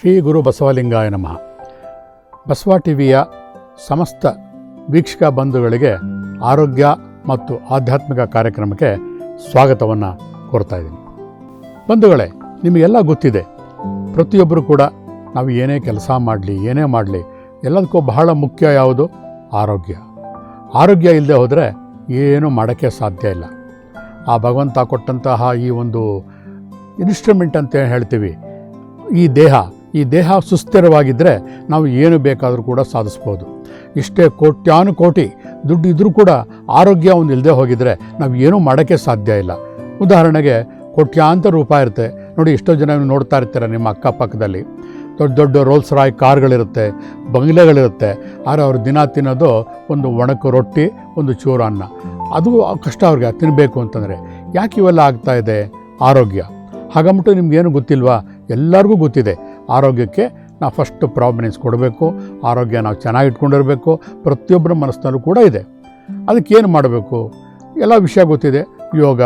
ಶ್ರೀ ಗುರು ಬಸವಲಿಂಗಾಯ ನಮಃ. ಬಸವ ಟಿವಿಯ ಸಮಸ್ತ ವೀಕ್ಷಕ ಬಂಧುಗಳಿಗೆ ಆರೋಗ್ಯ ಮತ್ತು ಆಧ್ಯಾತ್ಮಿಕ ಕಾರ್ಯಕ್ರಮಕ್ಕೆ ಸ್ವಾಗತವನ್ನು ಕೋರ್ತಾ ಇದ್ದೀನಿ. ಬಂಧುಗಳೇ, ನಿಮಗೆಲ್ಲ ಗೊತ್ತಿದೆ ಪ್ರತಿಯೊಬ್ಬರು ಕೂಡ ನಾವು ಏನೇ ಕೆಲಸ ಮಾಡಲಿ, ಏನೇ ಮಾಡಲಿ, ಎಲ್ಲದಕ್ಕೂ ಬಹಳ ಮುಖ್ಯ ಯಾವುದು? ಆರೋಗ್ಯ. ಆರೋಗ್ಯ ಇಲ್ಲದೆ ಹೋದರೆ ಏನೂ ಮಾಡೋಕ್ಕೆ ಸಾಧ್ಯ ಇಲ್ಲ. ಆ ಭಗವಂತ ಕೊಟ್ಟಂತಹ ಈ ಒಂದು ಇನ್ಸ್ಟ್ರೂಮೆಂಟ್ ಅಂತ ಹೇಳ್ತೀವಿ, ಈ ದೇಹ ಈ ದೇಹ ಸುಸ್ಥಿರವಾಗಿದ್ದರೆ ನಾವು ಏನು ಬೇಕಾದರೂ ಕೂಡ ಸಾಧಿಸ್ಬೋದು. ಇಷ್ಟೇ ಕೋಟ್ಯಾನು ಕೋಟಿ ದುಡ್ಡು ಇದ್ದರೂ ಕೂಡ ಆರೋಗ್ಯ ಒಂದು ಇಲ್ಲದೆ ಹೋಗಿದರೆ ನಾವು ಏನೂ ಮಾಡೋಕ್ಕೆ ಸಾಧ್ಯ ಇಲ್ಲ. ಉದಾಹರಣೆಗೆ ಕೋಟ್ಯಾಂತರ ರೂಪಾಯಿ ಇರುತ್ತೆ. ನೋಡಿ, ಎಷ್ಟೋ ಜನ ನೋಡ್ತಾ ಇರ್ತೀರ ನಿಮ್ಮ ಅಕ್ಕಪಕ್ಕದಲ್ಲಿ. ದೊಡ್ಡ ದೊಡ್ಡ ರೋಲ್ಸ್ ರಾಯ್ ಕಾರ್ಗಳಿರುತ್ತೆ, ಬಂಗ್ಲೆಗಳಿರುತ್ತೆ. ಆದರೆ ಅವ್ರು ದಿನ ತಿನ್ನೋದು ಒಂದು ಒಣಕು ರೊಟ್ಟಿ, ಒಂದು ಚೂರು ಅನ್ನ. ಅದು ಕಷ್ಟ ಅವ್ರಿಗೆ ತಿನ್ನಬೇಕು ಅಂತಂದರೆ. ಯಾಕೆ ಇವೆಲ್ಲ ಇದೆ? ಆರೋಗ್ಯ. ಹಾಗಂಬಿಟ್ಟು ನಿಮಗೇನು ಗೊತ್ತಿಲ್ವಾ? ಎಲ್ಲರಿಗೂ ಗೊತ್ತಿದೆ. ಆರೋಗ್ಯಕ್ಕೆ ನಾವು ಫಸ್ಟ್ ಪ್ರಾಮಿನೆನ್ಸ್ ಕೊಡಬೇಕು, ಆರೋಗ್ಯ ನಾವು ಚೆನ್ನಾಗಿ ಇಟ್ಕೊಂಡಿರಬೇಕು, ಪ್ರತಿಯೊಬ್ಬರ ಮನಸ್ಸಿನಲ್ಲೂ ಕೂಡ ಇದೆ. ಅದಕ್ಕೆ ಏನು ಮಾಡಬೇಕು? ಎಲ್ಲ ವಿಷಯ ಗೊತ್ತಿದೆ. ಯೋಗ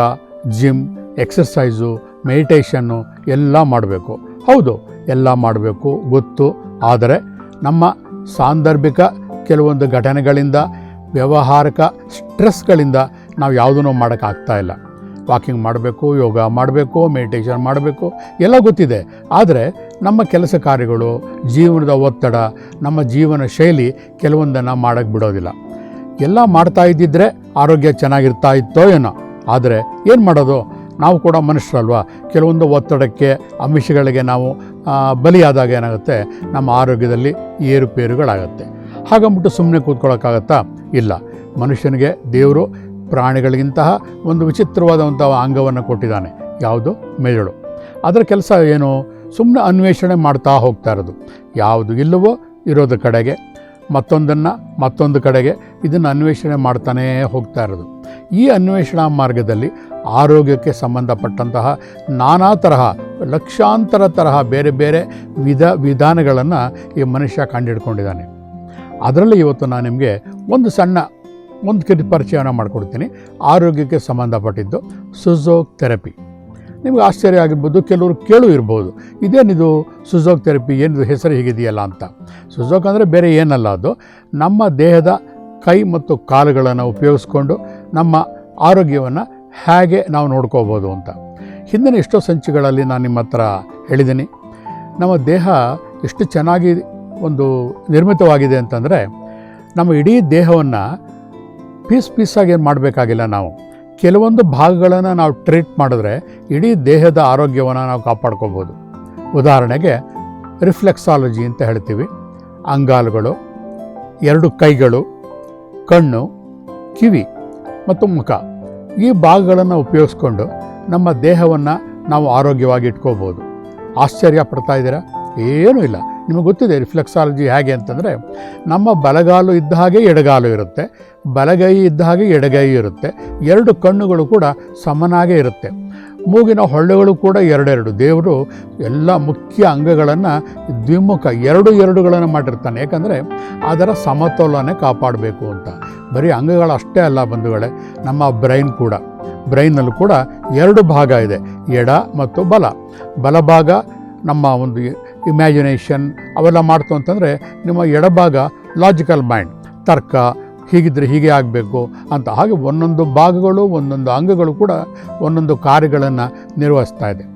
ಜಿಮ್ ಎಕ್ಸರ್ಸೈಸು ಮೆಡಿಟೇಷನ್ನು ಎಲ್ಲ ಮಾಡಬೇಕು. ಹೌದು, ಎಲ್ಲ ಮಾಡಬೇಕು, ಗೊತ್ತು. ಆದರೆ ನಮ್ಮ ಸಾಂದರ್ಭಿಕ ಕೆಲವೊಂದು ಘಟನೆಗಳಿಂದ, ವ್ಯವಹಾರಿಕ ಸ್ಟ್ರೆಸ್ಗಳಿಂದ ನಾವು ಯಾವುದನ್ನೂ ಮಾಡೋಕ್ಕಾಗ್ತಾ ಇಲ್ಲ. ವಾಕಿಂಗ್ ಮಾಡಬೇಕು, ಯೋಗ ಮಾಡಬೇಕು ಮೆಡಿಟೇಷನ್ ಮಾಡಬೇಕು, ಎಲ್ಲ ಗೊತ್ತಿದೆ. ಆದರೆ ನಮ್ಮ ಕೆಲಸ ಕಾರ್ಯಗಳು, ಜೀವನದ ಒತ್ತಡ, ನಮ್ಮ ಜೀವನ ಶೈಲಿ ಕೆಲವೊಂದನ್ನು ಮಾಡೋಕ್ಕೆ ಬಿಡೋದಿಲ್ಲ. ಎಲ್ಲ ಮಾಡ್ತಾ ಇದ್ದಿದ್ರೆ ಆರೋಗ್ಯ ಚೆನ್ನಾಗಿರ್ತಾ ಇತ್ತೋ ಏನೋ. ಆದರೆ ಏನು ಮಾಡೋದು? ನಾವು ಕೂಡ ಮನುಷ್ಯರಲ್ವಾ? ಕೆಲವೊಂದು ಒತ್ತಡಕ್ಕೆ, ಅಂಶಗಳಿಗೆ ನಾವು ಬಲಿಯಾದಾಗ ಏನಾಗುತ್ತೆ? ನಮ್ಮ ಆರೋಗ್ಯದಲ್ಲಿ ಏರುಪೇರುಗಳಾಗುತ್ತೆ. ಹಾಗಂಬಿಟ್ಟು ಸುಮ್ಮನೆ ಕೂತ್ಕೊಳ್ಳೋಕ್ಕಾಗತ್ತಾ ಇಲ್ಲ. ಮನುಷ್ಯನಿಗೆ ದೇವರು ಪ್ರಾಣಿಗಳಿಗಿಂತಹ ಒಂದು ವಿಚಿತ್ರವಾದಂಥ ಅಂಗವನ್ನು ಕೊಟ್ಟಿದ್ದಾನೆ. ಯಾವುದು? ಮೆದುಳು ಅದರ ಕೆಲಸ ಏನು? ಸುಮ್ಮನೆ ಅನ್ವೇಷಣೆ ಮಾಡ್ತಾ ಹೋಗ್ತಾ ಇರೋದು. ಯಾವುದು ಇಲ್ಲವೋ ಇರೋದ್ರ ಕಡೆಗೆ. ಮತ್ತೊಂದನ್ನು ಮತ್ತೊಂದು ಕಡೆಗೆ ಇದನ್ನು ಅನ್ವೇಷಣೆ ಮಾಡ್ತಾನೇ ಹೋಗ್ತಾ ಇರೋದು. ಈ ಅನ್ವೇಷಣಾ ಮಾರ್ಗದಲ್ಲಿ ಆರೋಗ್ಯಕ್ಕೆ ಸಂಬಂಧಪಟ್ಟಂತಹ ನಾನಾ ತರಹ, ಲಕ್ಷಾಂತರ ತರಹ ಬೇರೆ ಬೇರೆ ವಿಧ ವಿಧಾನಗಳನ್ನು ಈ ಮನುಷ್ಯ ಕಂಡುಹಿಡ್ಕೊಂಡಿದ್ದಾನೆ ಅದರಲ್ಲಿ ಇವತ್ತು ನಾನು ನಿಮಗೆ ಒಂದು ಸಣ್ಣ ಒಂದು ಕಡೆ ಪರಿಚಯನ ಮಾಡಿಕೊಡ್ತೀನಿ. ಆರೋಗ್ಯಕ್ಕೆ ಸಂಬಂಧಪಟ್ಟಿದ್ದು ಸುಝೋಕ್ ಥೆರಪಿ. ನಿಮಗೆ ಆಶ್ಚರ್ಯ ಆಗಿರ್ಬೋದು, ಕೆಲವರು ಕೇಳು ಇರ್ಬೋದು, ಇದೇನಿದು ಸುಝೋಕ್ ಥೆರಪಿ, ಏನಿದು, ಹೆಸರು ಹೀಗಿದೆಯಲ್ಲ ಅಂತ. ಸುಝೋಕ್ ಅಂದರೆ ಬೇರೆ ಏನಲ್ಲ ಅದು. ನಮ್ಮ ದೇಹದ ಕೈ ಮತ್ತು ಕಾಲುಗಳನ್ನು ಉಪಯೋಗಿಸ್ಕೊಂಡು ನಮ್ಮ ಆರೋಗ್ಯವನ್ನು ಹೇಗೆ ನಾವು ನೋಡ್ಕೋಬೋದು ಅಂತ. ಹಿಂದಿನ ಎಷ್ಟೋ ಸಂಚಿಗಳಲ್ಲಿ ನಾನು ನಿಮ್ಮ ಹತ್ರ ಹೇಳಿದ್ದೀನಿ. ನಮ್ಮ ದೇಹ ಎಷ್ಟು ಚೆನ್ನಾಗಿ ಒಂದು ನಿರ್ಮಿತವಾಗಿದೆ ಅಂತಂದರೆ, ನಮ್ಮ ಇಡೀ ದೇಹವನ್ನು ಪೀಸ್ ಪೀಸಾಗಿ ಏನು ಮಾಡಬೇಕಾಗಿಲ್ಲ ನಾವು. ಕೆಲವೊಂದು ಭಾಗಗಳನ್ನು ನಾವು ಟ್ರೀಟ್ ಮಾಡಿದ್ರೆ ಇಡೀ ದೇಹದ ಆರೋಗ್ಯವನ್ನು ನಾವು ಕಾಪಾಡ್ಕೋಬೋದು. ಉದಾಹರಣೆಗೆ ರಿಫ್ಲೆಕ್ಸಾಲಜಿ ಅಂತ ಹೇಳ್ತೀವಿ. ಅಂಗಾಲುಗಳು, ಎರಡು ಕೈಗಳು, ಕಣ್ಣು, ಕಿವಿ ಮತ್ತು ಮುಖ. ಈ ಭಾಗಗಳನ್ನು ಉಪಯೋಗಿಸ್ಕೊಂಡು ನಮ್ಮ ದೇಹವನ್ನು ನಾವು ಆರೋಗ್ಯವಾಗಿ ಇಟ್ಕೋಬೋದು. ಆಶ್ಚರ್ಯ ಪಡ್ತಾ ಇದ್ದೀರಾ? ಏನೂ ಇಲ್ಲ. ನಿಮಗೆ ಗೊತ್ತಿದೆ ರಿಫ್ಲೆಕ್ಸಾಲಜಿ ಹೇಗೆ ಅಂತಂದರೆ, ನಮ್ಮ ಬಲಗಾಲು ಇದ್ದ ಹಾಗೆ ಎಡಗಾಲು ಇರುತ್ತೆ, ಬಲಗೈ ಇದ್ದ ಹಾಗೆ ಎಡಗೈ ಇರುತ್ತೆ, ಎರಡು ಕಣ್ಣುಗಳು ಕೂಡ ಸಮನಾಗೇ ಇರುತ್ತೆ. ಮೂಗಿನ ಹೊಳ್ಳೆಗಳು ಕೂಡ ಎರಡೆರಡು. ದೇವರು ಎಲ್ಲ ಮುಖ್ಯ ಅಂಗಗಳನ್ನು ದ್ವಿಮುಖ, ಎರಡು ಎರಡುಗಳನ್ನು ಮಾಡಿರ್ತಾನೆ. ಯಾಕಂದರೆ ಅದರ ಸಮತೋಲನೆ ಕಾಪಾಡಬೇಕು ಅಂತ. ಬರೀ ಅಂಗಗಳು ಅಷ್ಟೇ ಅಲ್ಲ ಬಂಧುಗಳೇ, ನಮ್ಮ ಬ್ರೈನ್ ಕೂಡ. ಬ್ರೈನಲ್ಲೂ ಕೂಡ ಎರಡು ಭಾಗ ಇದೆ, ಎಡ ಮತ್ತು ಬಲ. ಬಲಭಾಗ ನಮ್ಮ ಒಂದು ಇಮ್ಯಾಜಿನೇಷನ್ ಅವೆಲ್ಲ ಮಾಡ್ತು ಅಂತಂದರೆ ನಿಮ್ಮ ಎಡಭಾಗ ಲಾಜಿಕಲ್ ಮೈಂಡ್ ತರ್ಕ, ಹೀಗಿದ್ರೆ ಹೀಗೆ ಆಗಬೇಕು ಅಂತ. ಹಾಗೆ ಒಂದೊಂದು ಭಾಗಗಳು, ಒಂದೊಂದು ಅಂಗಗಳು ಕೂಡ ಒಂದೊಂದು ಕಾರ್ಯಗಳನ್ನು ನಿರ್ವಹಿಸ್ತಾ ಇದೆ.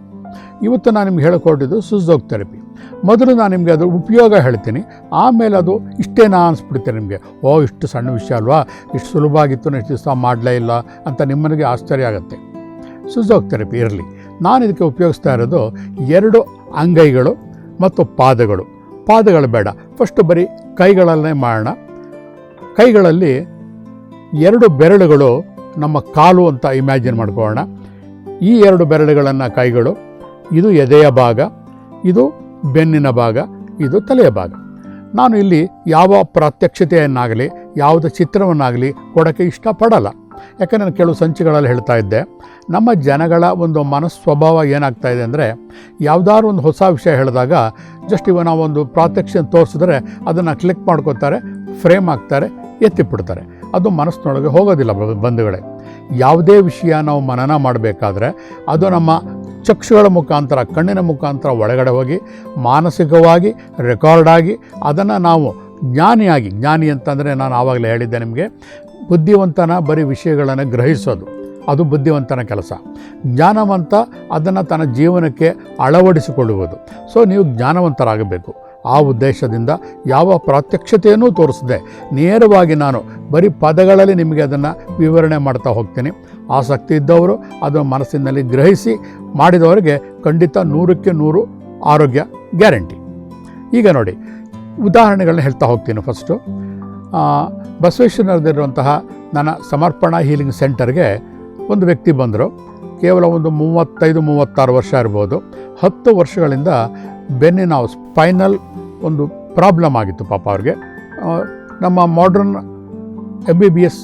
ಇವತ್ತು ನಾನು ನಿಮ್ಗೆ ಹೇಳಿಕೊಟ್ಟಿದ್ದು ಸುಝೋಕ್ ಥೆರಪಿ. ಮೊದಲು ನಾನು ನಿಮಗೆ ಅದರ ಉಪಯೋಗ ಹೇಳ್ತೀನಿ. ಆಮೇಲೆ ಅದು ಇಷ್ಟೇನಾ ಅನಿಸ್ಬಿಡ್ತೀನಿ ನಿಮಗೆ? ಓ, ಇಷ್ಟು ಸಣ್ಣ ವಿಷಯ ಅಲ್ವಾ? ಇಷ್ಟು ಸುಲಭ ಆಗಿತ್ತು ಇಷ್ಟು ದಿವಸ ಮಾಡಲೇ ಇಲ್ಲ ಅಂತ ನಿಮ್ಮನಿಗೆ ಆಶ್ಚರ್ಯ ಆಗುತ್ತೆ. ಸುಝೋಕ್ ಥೆರಪಿ ಇರಲಿ. ನಾನು ಇದಕ್ಕೆ ಉಪಯೋಗಿಸ್ತಾ ಇರೋದು ಎರಡು ಅಂಗೈಗಳು ಮತ್ತು ಪಾದಗಳು. ಪಾದಗಳು ಬೇಡ. ಫಸ್ಟ್ ಬರೀ ಕೈಗಳಲ್ಲೇ ಮಾಡೋಣ. ಕೈಗಳಲ್ಲಿ ಎರಡು ಬೆರಳುಗಳು ನಮ್ಮ ಕಾಲು ಅಂತ ಇಮ್ಯಾಜಿನ್ ಮಾಡ್ಕೊಳ್ಳೋಣ. ಈ ಎರಡು ಬೆರಳುಗಳನ್ನು ಕೈಗಳು, ಇದು ಎದೆಯ ಭಾಗ, ಇದು ಬೆನ್ನಿನ ಭಾಗ, ಇದು ತಲೆಯ ಭಾಗ. ನಾನು ಇಲ್ಲಿ ಯಾವ ಪ್ರಾತ್ಯಕ್ಷತೆಯನ್ನಾಗಲಿ, ಯಾವುದೇ ಚಿತ್ರವನ್ನಾಗಲಿ ಕೊಡೋಕ್ಕೆ ಇಷ್ಟಪಡಲ್ಲ. ಯಾಕಂದರೆ ನಾನು ಕೆಲವು ಸಂಚಿಗಳಲ್ಲಿ ಹೇಳ್ತಾ ಇದ್ದೆ. ನಮ್ಮ ಜನಗಳ ಒಂದು ಮನಸ್ವಭಾವ ಏನಾಗ್ತಾ ಇದೆ ಅಂದರೆ, ಯಾವುದಾದ್ರು ಒಂದು ಹೊಸ ವಿಷಯ ಹೇಳಿದಾಗ ಜಸ್ಟ್ ಇವ ನಾವೊಂದು ಪ್ರಾತ್ಯಕ್ಷನ್ ತೋರಿಸಿದ್ರೆ ಅದನ್ನು ಕ್ಲಿಕ್ ಮಾಡ್ಕೋತಾರೆ ಫ್ರೇಮ್ ಹಾಕ್ತಾರೆ, ಎತ್ತಿಬಿಡ್ತಾರೆ. ಅದು ಮನಸ್ಸಿನೊಳಗೆ ಹೋಗೋದಿಲ್ಲ ಬಂಧುಗಳೇ. ಯಾವುದೇ ವಿಷಯ ನಾವು ಮನನ ಮಾಡಬೇಕಾದ್ರೆ ಅದು ನಮ್ಮ ಚಕ್ಷುಗಳ ಮುಖಾಂತರ, ಕಣ್ಣಿನ ಮುಖಾಂತರ ಒಳಗಡೆ ಹೋಗಿ ಮಾನಸಿಕವಾಗಿ ರೆಕಾರ್ಡ್ ಆಗಿ ಅದನ್ನು ನಾವು ಜ್ಞಾನಿಯಾಗಿ, ಜ್ಞಾನಿ ಅಂತಂದರೆ ನಾನು ಆವಾಗಲೇ ಹೇಳಿದ್ದೆ ನಿಮಗೆ ಬುದ್ಧಿವಂತನ ಬರೀ ವಿಷಯಗಳನ್ನು ಗ್ರಹಿಸೋದು. ಅದು ಬುದ್ಧಿವಂತನ ಕೆಲಸ. ಜ್ಞಾನವಂತ ಅದನ್ನು ತನ್ನ ಜೀವನಕ್ಕೆ ಅಳವಡಿಸಿಕೊಳ್ಳುವುದು. ಸೊ ನೀವು ಜ್ಞಾನವಂತರಾಗಬೇಕು. ಆ ಉದ್ದೇಶದಿಂದ ಯಾವ ಪ್ರಾತ್ಯಕ್ಷತೆಯನ್ನು ತೋರಿಸದೆ ನೇರವಾಗಿ ನಾನು ಬರೀ ಪದಗಳಲ್ಲಿ ನಿಮಗೆ ಅದನ್ನು ವಿವರಣೆ ಮಾಡ್ತಾ ಹೋಗ್ತೀನಿ. ಆಸಕ್ತಿ ಇದ್ದವರು ಅದನ್ನು ಮನಸ್ಸಿನಲ್ಲಿ ಗ್ರಹಿಸಿ ಮಾಡಿದವರಿಗೆ ಖಂಡಿತ ನೂರಕ್ಕೆ ನೂರು ಆರೋಗ್ಯ ಗ್ಯಾರಂಟಿ. ಈಗ ನೋಡಿ, ಉದಾಹರಣೆಗಳನ್ನ ಹೇಳ್ತಾ ಹೋಗ್ತೀನಿ ಫಸ್ಟು ಬಸವೇಶ್ವರನಲ್ಲಿರುವಂತಹ ನನ್ನ ಸಮರ್ಪಣಾ ಹೀಲಿಂಗ್ ಸೆಂಟರ್ಗೆ ಒಂದು ವ್ಯಕ್ತಿ ಬಂದರು. ಕೇವಲ ಒಂದು ಮೂವತ್ತೈದು, ಮೂವತ್ತಾರು ವರ್ಷ ಇರ್ಬೋದು. ಹತ್ತು ವರ್ಷಗಳಿಂದ ಬೆನ್ನಿನ ಸ್ಪೈನಲ್ ಒಂದು ಪ್ರಾಬ್ಲಮ್ ಆಗಿತ್ತು ಪಾಪ ಅವ್ರಿಗೆ. ನಮ್ಮ modern M B B S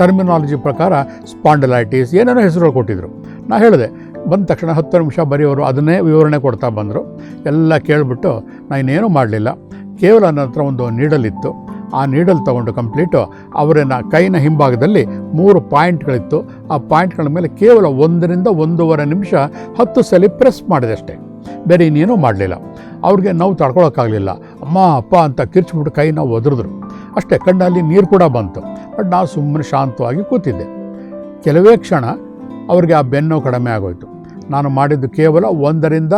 terminology ಪ್ರಕಾರ ಸ್ಪಾಂಡಲೈಟಿಸ್ ಏನೇನೋ ಹೆಸರು ಕೊಟ್ಟಿದ್ದರು ನಾ ಹೇಳಿದೆ, ಬಂದ ತಕ್ಷಣ ಹತ್ತು ನಿಮಿಷ ಬರೆಯೋರು, ಅದನ್ನೇ ವಿವರಣೆ ಕೊಡ್ತಾ ಬಂದರು. ಎಲ್ಲ ಕೇಳಿಬಿಟ್ಟು ನಾನು ಇನ್ನೇನೂ ಮಾಡಲಿಲ್ಲ. ಕೇವಲ ನನ್ನ ಹತ್ರ ಒಂದು ನೀಡಲ್ ಇತ್ತು. ಆ ನೀಡಲ್ ತಗೊಂಡು ಕಂಪ್ಲೀಟು ಅವರನ್ನ ಕೈನ ಹಿಂಭಾಗದಲ್ಲಿ ಮೂರು ಪಾಯಿಂಟ್ಗಳಿತ್ತು. ಆ ಪಾಯಿಂಟ್ಗಳ ಮೇಲೆ ಕೇವಲ ಒಂದರಿಂದ ಒಂದೂವರೆ ನಿಮಿಷ ಹತ್ತು ಸಲ ಪ್ರೆಸ್ ಮಾಡಿದೆ ಅಷ್ಟೇ. ಬೇರೆ ಇನ್ನೇನೂ ಮಾಡಲಿಲ್ಲ. ಅವ್ರಿಗೆ ನೋವು ತಡ್ಕೊಳಕ್ಕಾಗಲಿಲ್ಲ. ಅಮ್ಮ, ಅಪ್ಪ ಅಂತ ಕಿರ್ಚ್ಬಿಟ್ಟು ಕೈನ ಒದರಿದ್ರು. ಅಷ್ಟೇ, ಕಣ್ಣಲ್ಲಿ ನೀರು ಕೂಡ ಬಂತು. ಬಟ್ ನಾನು ಸುಮ್ಮನೆ ಶಾಂತವಾಗಿ ಕೂತಿದ್ದೆ. ಕೆಲವೇ ಕ್ಷಣ ಅವ್ರಿಗೆ ಆ ಬೆನ್ನು ಕಡಿಮೆ ಆಗೋಯಿತು. ನಾನು ಮಾಡಿದ್ದು ಕೇವಲ ಒಂದರಿಂದ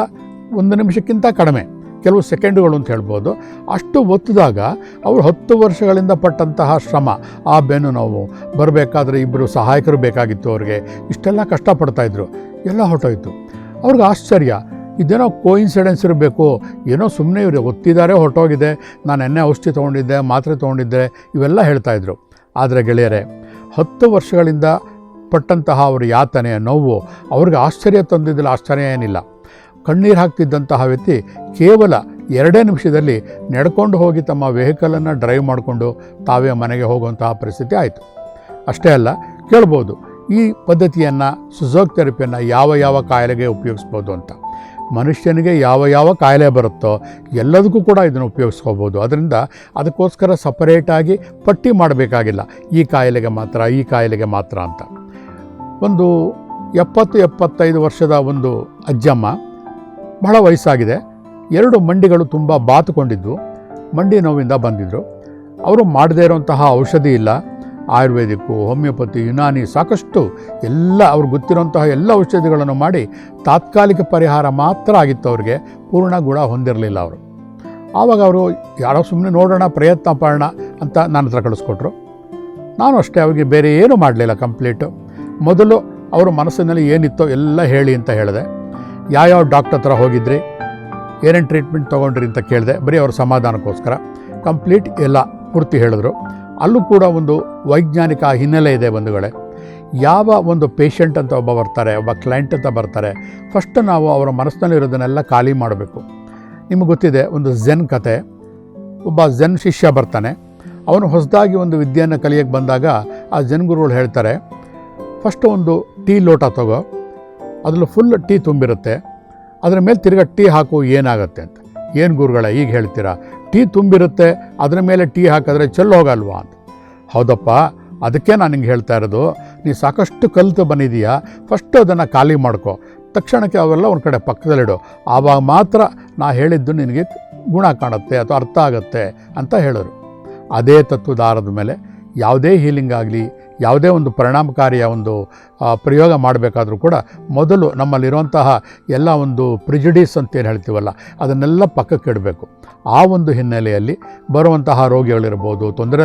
ಒಂದು ನಿಮಿಷಕ್ಕಿಂತ ಕಡಿಮೆ. ಕೆಲವು ಸೆಕೆಂಡುಗಳು ಅಂತ ಹೇಳ್ಬೋದು. ಅಷ್ಟು ಒತ್ತಿದಾಗ ಅವರು ಹತ್ತು ವರ್ಷಗಳಿಂದ ಪಟ್ಟಂತಹ ಶ್ರಮ. ಆ ಬೆನ್ನು ನೋವು, ಬರಬೇಕಾದ್ರೆ ಇಬ್ಬರು ಸಹಾಯಕರು ಬೇಕಾಗಿತ್ತು ಅವ್ರಿಗೆ. ಇಷ್ಟೆಲ್ಲ ಕಷ್ಟಪಡ್ತಾಯಿದ್ರು ಎಲ್ಲ ಹೊರಟೋಯ್ತು. ಅವ್ರಿಗೆ ಆಶ್ಚರ್ಯ. ಇದೇನೋ ಕೋಇನ್ಸಿಡೆನ್ಸ್ ಇರಬೇಕು. ಏನೋ ಸುಮ್ಮನೆ ಇವರು ಒತ್ತಿದ್ದಾರೆ ಹೊರಟೋಗಿದೆ. ನಾನು ಎಣ್ಣೆ ಔಷಧಿ ತೊಗೊಂಡಿದ್ದೆ, ಮಾತ್ರೆ ತೊಗೊಂಡಿದ್ದೆ, ಇವೆಲ್ಲ ಹೇಳ್ತಾಯಿದ್ರು ಆದರೆ ಗೆಳೆಯರೆ, ಹತ್ತು ವರ್ಷಗಳಿಂದ ಪಟ್ಟಂತಹ ಅವರ ಯಾತನೆಯ ನೋವು ಅವ್ರಿಗೆ ಆಶ್ಚರ್ಯ ತಂದಿದ್ದಿಲ್ಲ, ಆಶ್ಚರ್ಯ ಏನಿಲ್ಲ. ಕಣ್ಣೀರು ಹಾಕ್ತಿದ್ದಂತಹ ವ್ಯಕ್ತಿ ಕೇವಲ ಎರಡೇ ನಿಮಿಷದಲ್ಲಿ ನಡ್ಕೊಂಡು ಹೋಗಿ ತಮ್ಮ ವೆಹಿಕಲನ್ನು ಡ್ರೈವ್ ಮಾಡಿಕೊಂಡು ತಾವೇ ಮನೆಗೆ ಹೋಗುವಂತಹ ಪರಿಸ್ಥಿತಿ ಆಯಿತು. ಅಷ್ಟೇ ಅಲ್ಲ, ಕೇಳ್ಬೋದು ಈ ಪದ್ಧತಿಯನ್ನು ಸುಜೋಗ್ ಥೆರಪಿಯನ್ನು ಯಾವ ಯಾವ ಕಾಯಿಲೆಗೆ ಉಪಯೋಗಿಸ್ಬೋದು ಅಂತ. ಮನುಷ್ಯನಿಗೆ ಯಾವ ಯಾವ ಕಾಯಿಲೆ ಬರುತ್ತೋ ಎಲ್ಲದಕ್ಕೂ ಕೂಡ ಇದನ್ನು ಉಪಯೋಗಿಸ್ಕೋಬೋದು. ಅದರಿಂದ ಅದಕ್ಕೋಸ್ಕರ ಸಪರೇಟಾಗಿ ಪಟ್ಟಿ ಮಾಡಬೇಕಾಗಿಲ್ಲ. ಈ ಕಾಯಿಲೆಗೆ ಮಾತ್ರ, ಈ ಕಾಯಿಲೆಗೆ ಮಾತ್ರ ಅಂತ. ಒಂದು ಎಪ್ಪತ್ತು ಎಪ್ಪತ್ತೈದು ವರ್ಷದ ಒಂದು ಅಜ್ಜಮ್ಮ ಬಹಳ ವಯಸ್ಸಾಗಿದೆ. ಎರಡು ಮಂಡಿಗಳು ತುಂಬ ಬಾತುಕೊಂಡಿದ್ದು, ಮಂಡಿ ನೋವಿಂದ ಬಂದಿದ್ದರು ಅವರು ಮಾಡದೇ ಇರುವಂತಹ ಔಷಧಿ ಇಲ್ಲ. ಆಯುರ್ವೇದಿಕ್ಕು, ಹೋಮಿಯೋಪತಿ, ಯುನಾನಿ ಸಾಕಷ್ಟು ಎಲ್ಲ ಅವ್ರಿಗೆ ಗೊತ್ತಿರೋಂತಹ ಎಲ್ಲ ಔಷಧಿಗಳನ್ನು ಮಾಡಿ ತಾತ್ಕಾಲಿಕ ಪರಿಹಾರ ಮಾತ್ರ ಆಗಿತ್ತು ಅವ್ರಿಗೆ. ಪೂರ್ಣ ಗುಣ ಹೊಂದಿರಲಿಲ್ಲ ಅವರು. ಆವಾಗ ಅವರು, ಯಾರೋ ಸುಮ್ಮನೆ ನೋಡೋಣ, ಪ್ರಯತ್ನ ಪಡೋಣ ಅಂತ ನನ್ನ ಹತ್ರ ಕಳಿಸ್ಕೊಟ್ರು. ನಾನು ಅಷ್ಟೇ ಅವರಿಗೆ ಬೇರೆ ಏನೂ ಮಾಡಲಿಲ್ಲ ಕಂಪ್ಲೀಟು. ಮೊದಲು ಅವರ ಮನಸ್ಸಿನಲ್ಲಿ ಏನಿತ್ತೋ ಎಲ್ಲ ಹೇಳಿ ಅಂತ ಹೇಳಿದೆ. ಯಾವ್ಯಾವ ಡಾಕ್ಟರ್ ಹತ್ರ ಹೋಗಿದ್ರಿ? ಏನೇನು ಟ್ರೀಟ್ಮೆಂಟ್ ತೊಗೊಂಡ್ರಿ ಅಂತ ಕೇಳಿದೆ. ಬರೀ ಅವ್ರ ಸಮಾಧಾನಕ್ಕೋಸ್ಕರ. ಕಂಪ್ಲೀಟ್ ಎಲ್ಲ ಪೂರ್ತಿ ಹೇಳಿದ್ರು. ಅಲ್ಲೂ ಕೂಡ ಒಂದು ವೈಜ್ಞಾನಿಕ ಹಿನ್ನೆಲೆ ಇದೆ ಬಂಧುಗಳೇ. ಯಾವ ಒಂದು ಪೇಷಂಟ್ ಅಂತ ಒಬ್ಬ ಬರ್ತಾರೆ, ಒಬ್ಬ ಕ್ಲೈಂಟ್ ಅಂತ ಬರ್ತಾರೆ ಫಸ್ಟ್ ನಾವು ಅವರ ಮನಸ್ಸಿನಲ್ಲಿರೋದನ್ನೆಲ್ಲ ಖಾಲಿ ಮಾಡಬೇಕು. ನಿಮಗೆ ಗೊತ್ತಿದೆ, ಒಂದು ಝೆನ್ ಕತೆ. ಒಬ್ಬ ಝೆನ್ ಶಿಷ್ಯ ಬರ್ತಾನೆ. ಅವನು ಹೊಸದಾಗಿ ಒಂದು ವಿದ್ಯೆಯನ್ನು ಕಲಿಯೋಕ್ಕೆ ಬಂದಾಗ ಆ ಝೆನ್ ಗುರುಗಳು ಹೇಳ್ತಾರೆ, ಫಸ್ಟ್ ಒಂದು ಟೀ ಲೋಟ ತಗೋ. ಅದರಲ್ಲಿ ಫುಲ್ ಟೀ ತುಂಬಿರುತ್ತೆ. ಅದರ ಮೇಲೆ ತಿರ್ಗಾ ಟೀ ಹಾಕು ಏನಾಗುತ್ತೆ ಅಂತ. ಏನು ಗುರುಗಳೇ, ಈಗ ಹೇಳ್ತೀರಾ, ಟೀ ತುಂಬಿರುತ್ತೆ, ಅದರ ಮೇಲೆ ಟೀ ಹಾಕಿದ್ರೆ ಚೆಲ್ಲೋಗಲ್ವಾ ಅಂತ. ಹೌದಪ್ಪ, ಅದಕ್ಕೆ ನಾನು ನಿಂಗೆ ಹೇಳ್ತಾ ಇರೋದು, ನೀ ಸಾಕಷ್ಟು ಕಲಿತು ಬಂದಿದೀಯಾ ಫಸ್ಟ್ ಅದನ್ನು ಖಾಲಿ ಮಾಡ್ಕೊ. ತಕ್ಷಣಕ್ಕೆ ಅವೆಲ್ಲ ಒಂದು ಕಡೆ ಪಕ್ಕದಲ್ಲಿಡು. ಆವಾಗ ಮಾತ್ರ ನಾ ಹೇಳಿದ್ದು ನಿನಗೆ ಗುಣ ಕಾಣುತ್ತೆ ಅಥವಾ ಅರ್ಥ ಆಗುತ್ತೆ ಅಂತ ಹೇಳೋರು. ಅದೇ ತತ್ವದಾರದ ಮೇಲೆ ಯಾವುದೇ ಹೀಲಿಂಗ್ ಆಗಲಿ, ಯಾವುದೇ ಒಂದು ಪರಿಣಾಮಕಾರಿಯ ಒಂದು ಪ್ರಯೋಗ ಮಾಡಬೇಕಾದ್ರೂ ಕೂಡ ಮೊದಲು ನಮ್ಮಲ್ಲಿರುವಂತಹ ಎಲ್ಲ ಒಂದು ಪ್ರಿಜುಡೀಸ್ ಅಂತ ಏನು ಹೇಳ್ತೀವಲ್ಲ, ಅದನ್ನೆಲ್ಲ ಪಕ್ಕಕ್ಕೆ ಇಡಬೇಕು. ಆ ಒಂದು ಹಿನ್ನೆಲೆಯಲ್ಲಿ ಬರುವಂತಹ ರೋಗಿಗಳಿರ್ಬೋದು, ತೊಂದರೆ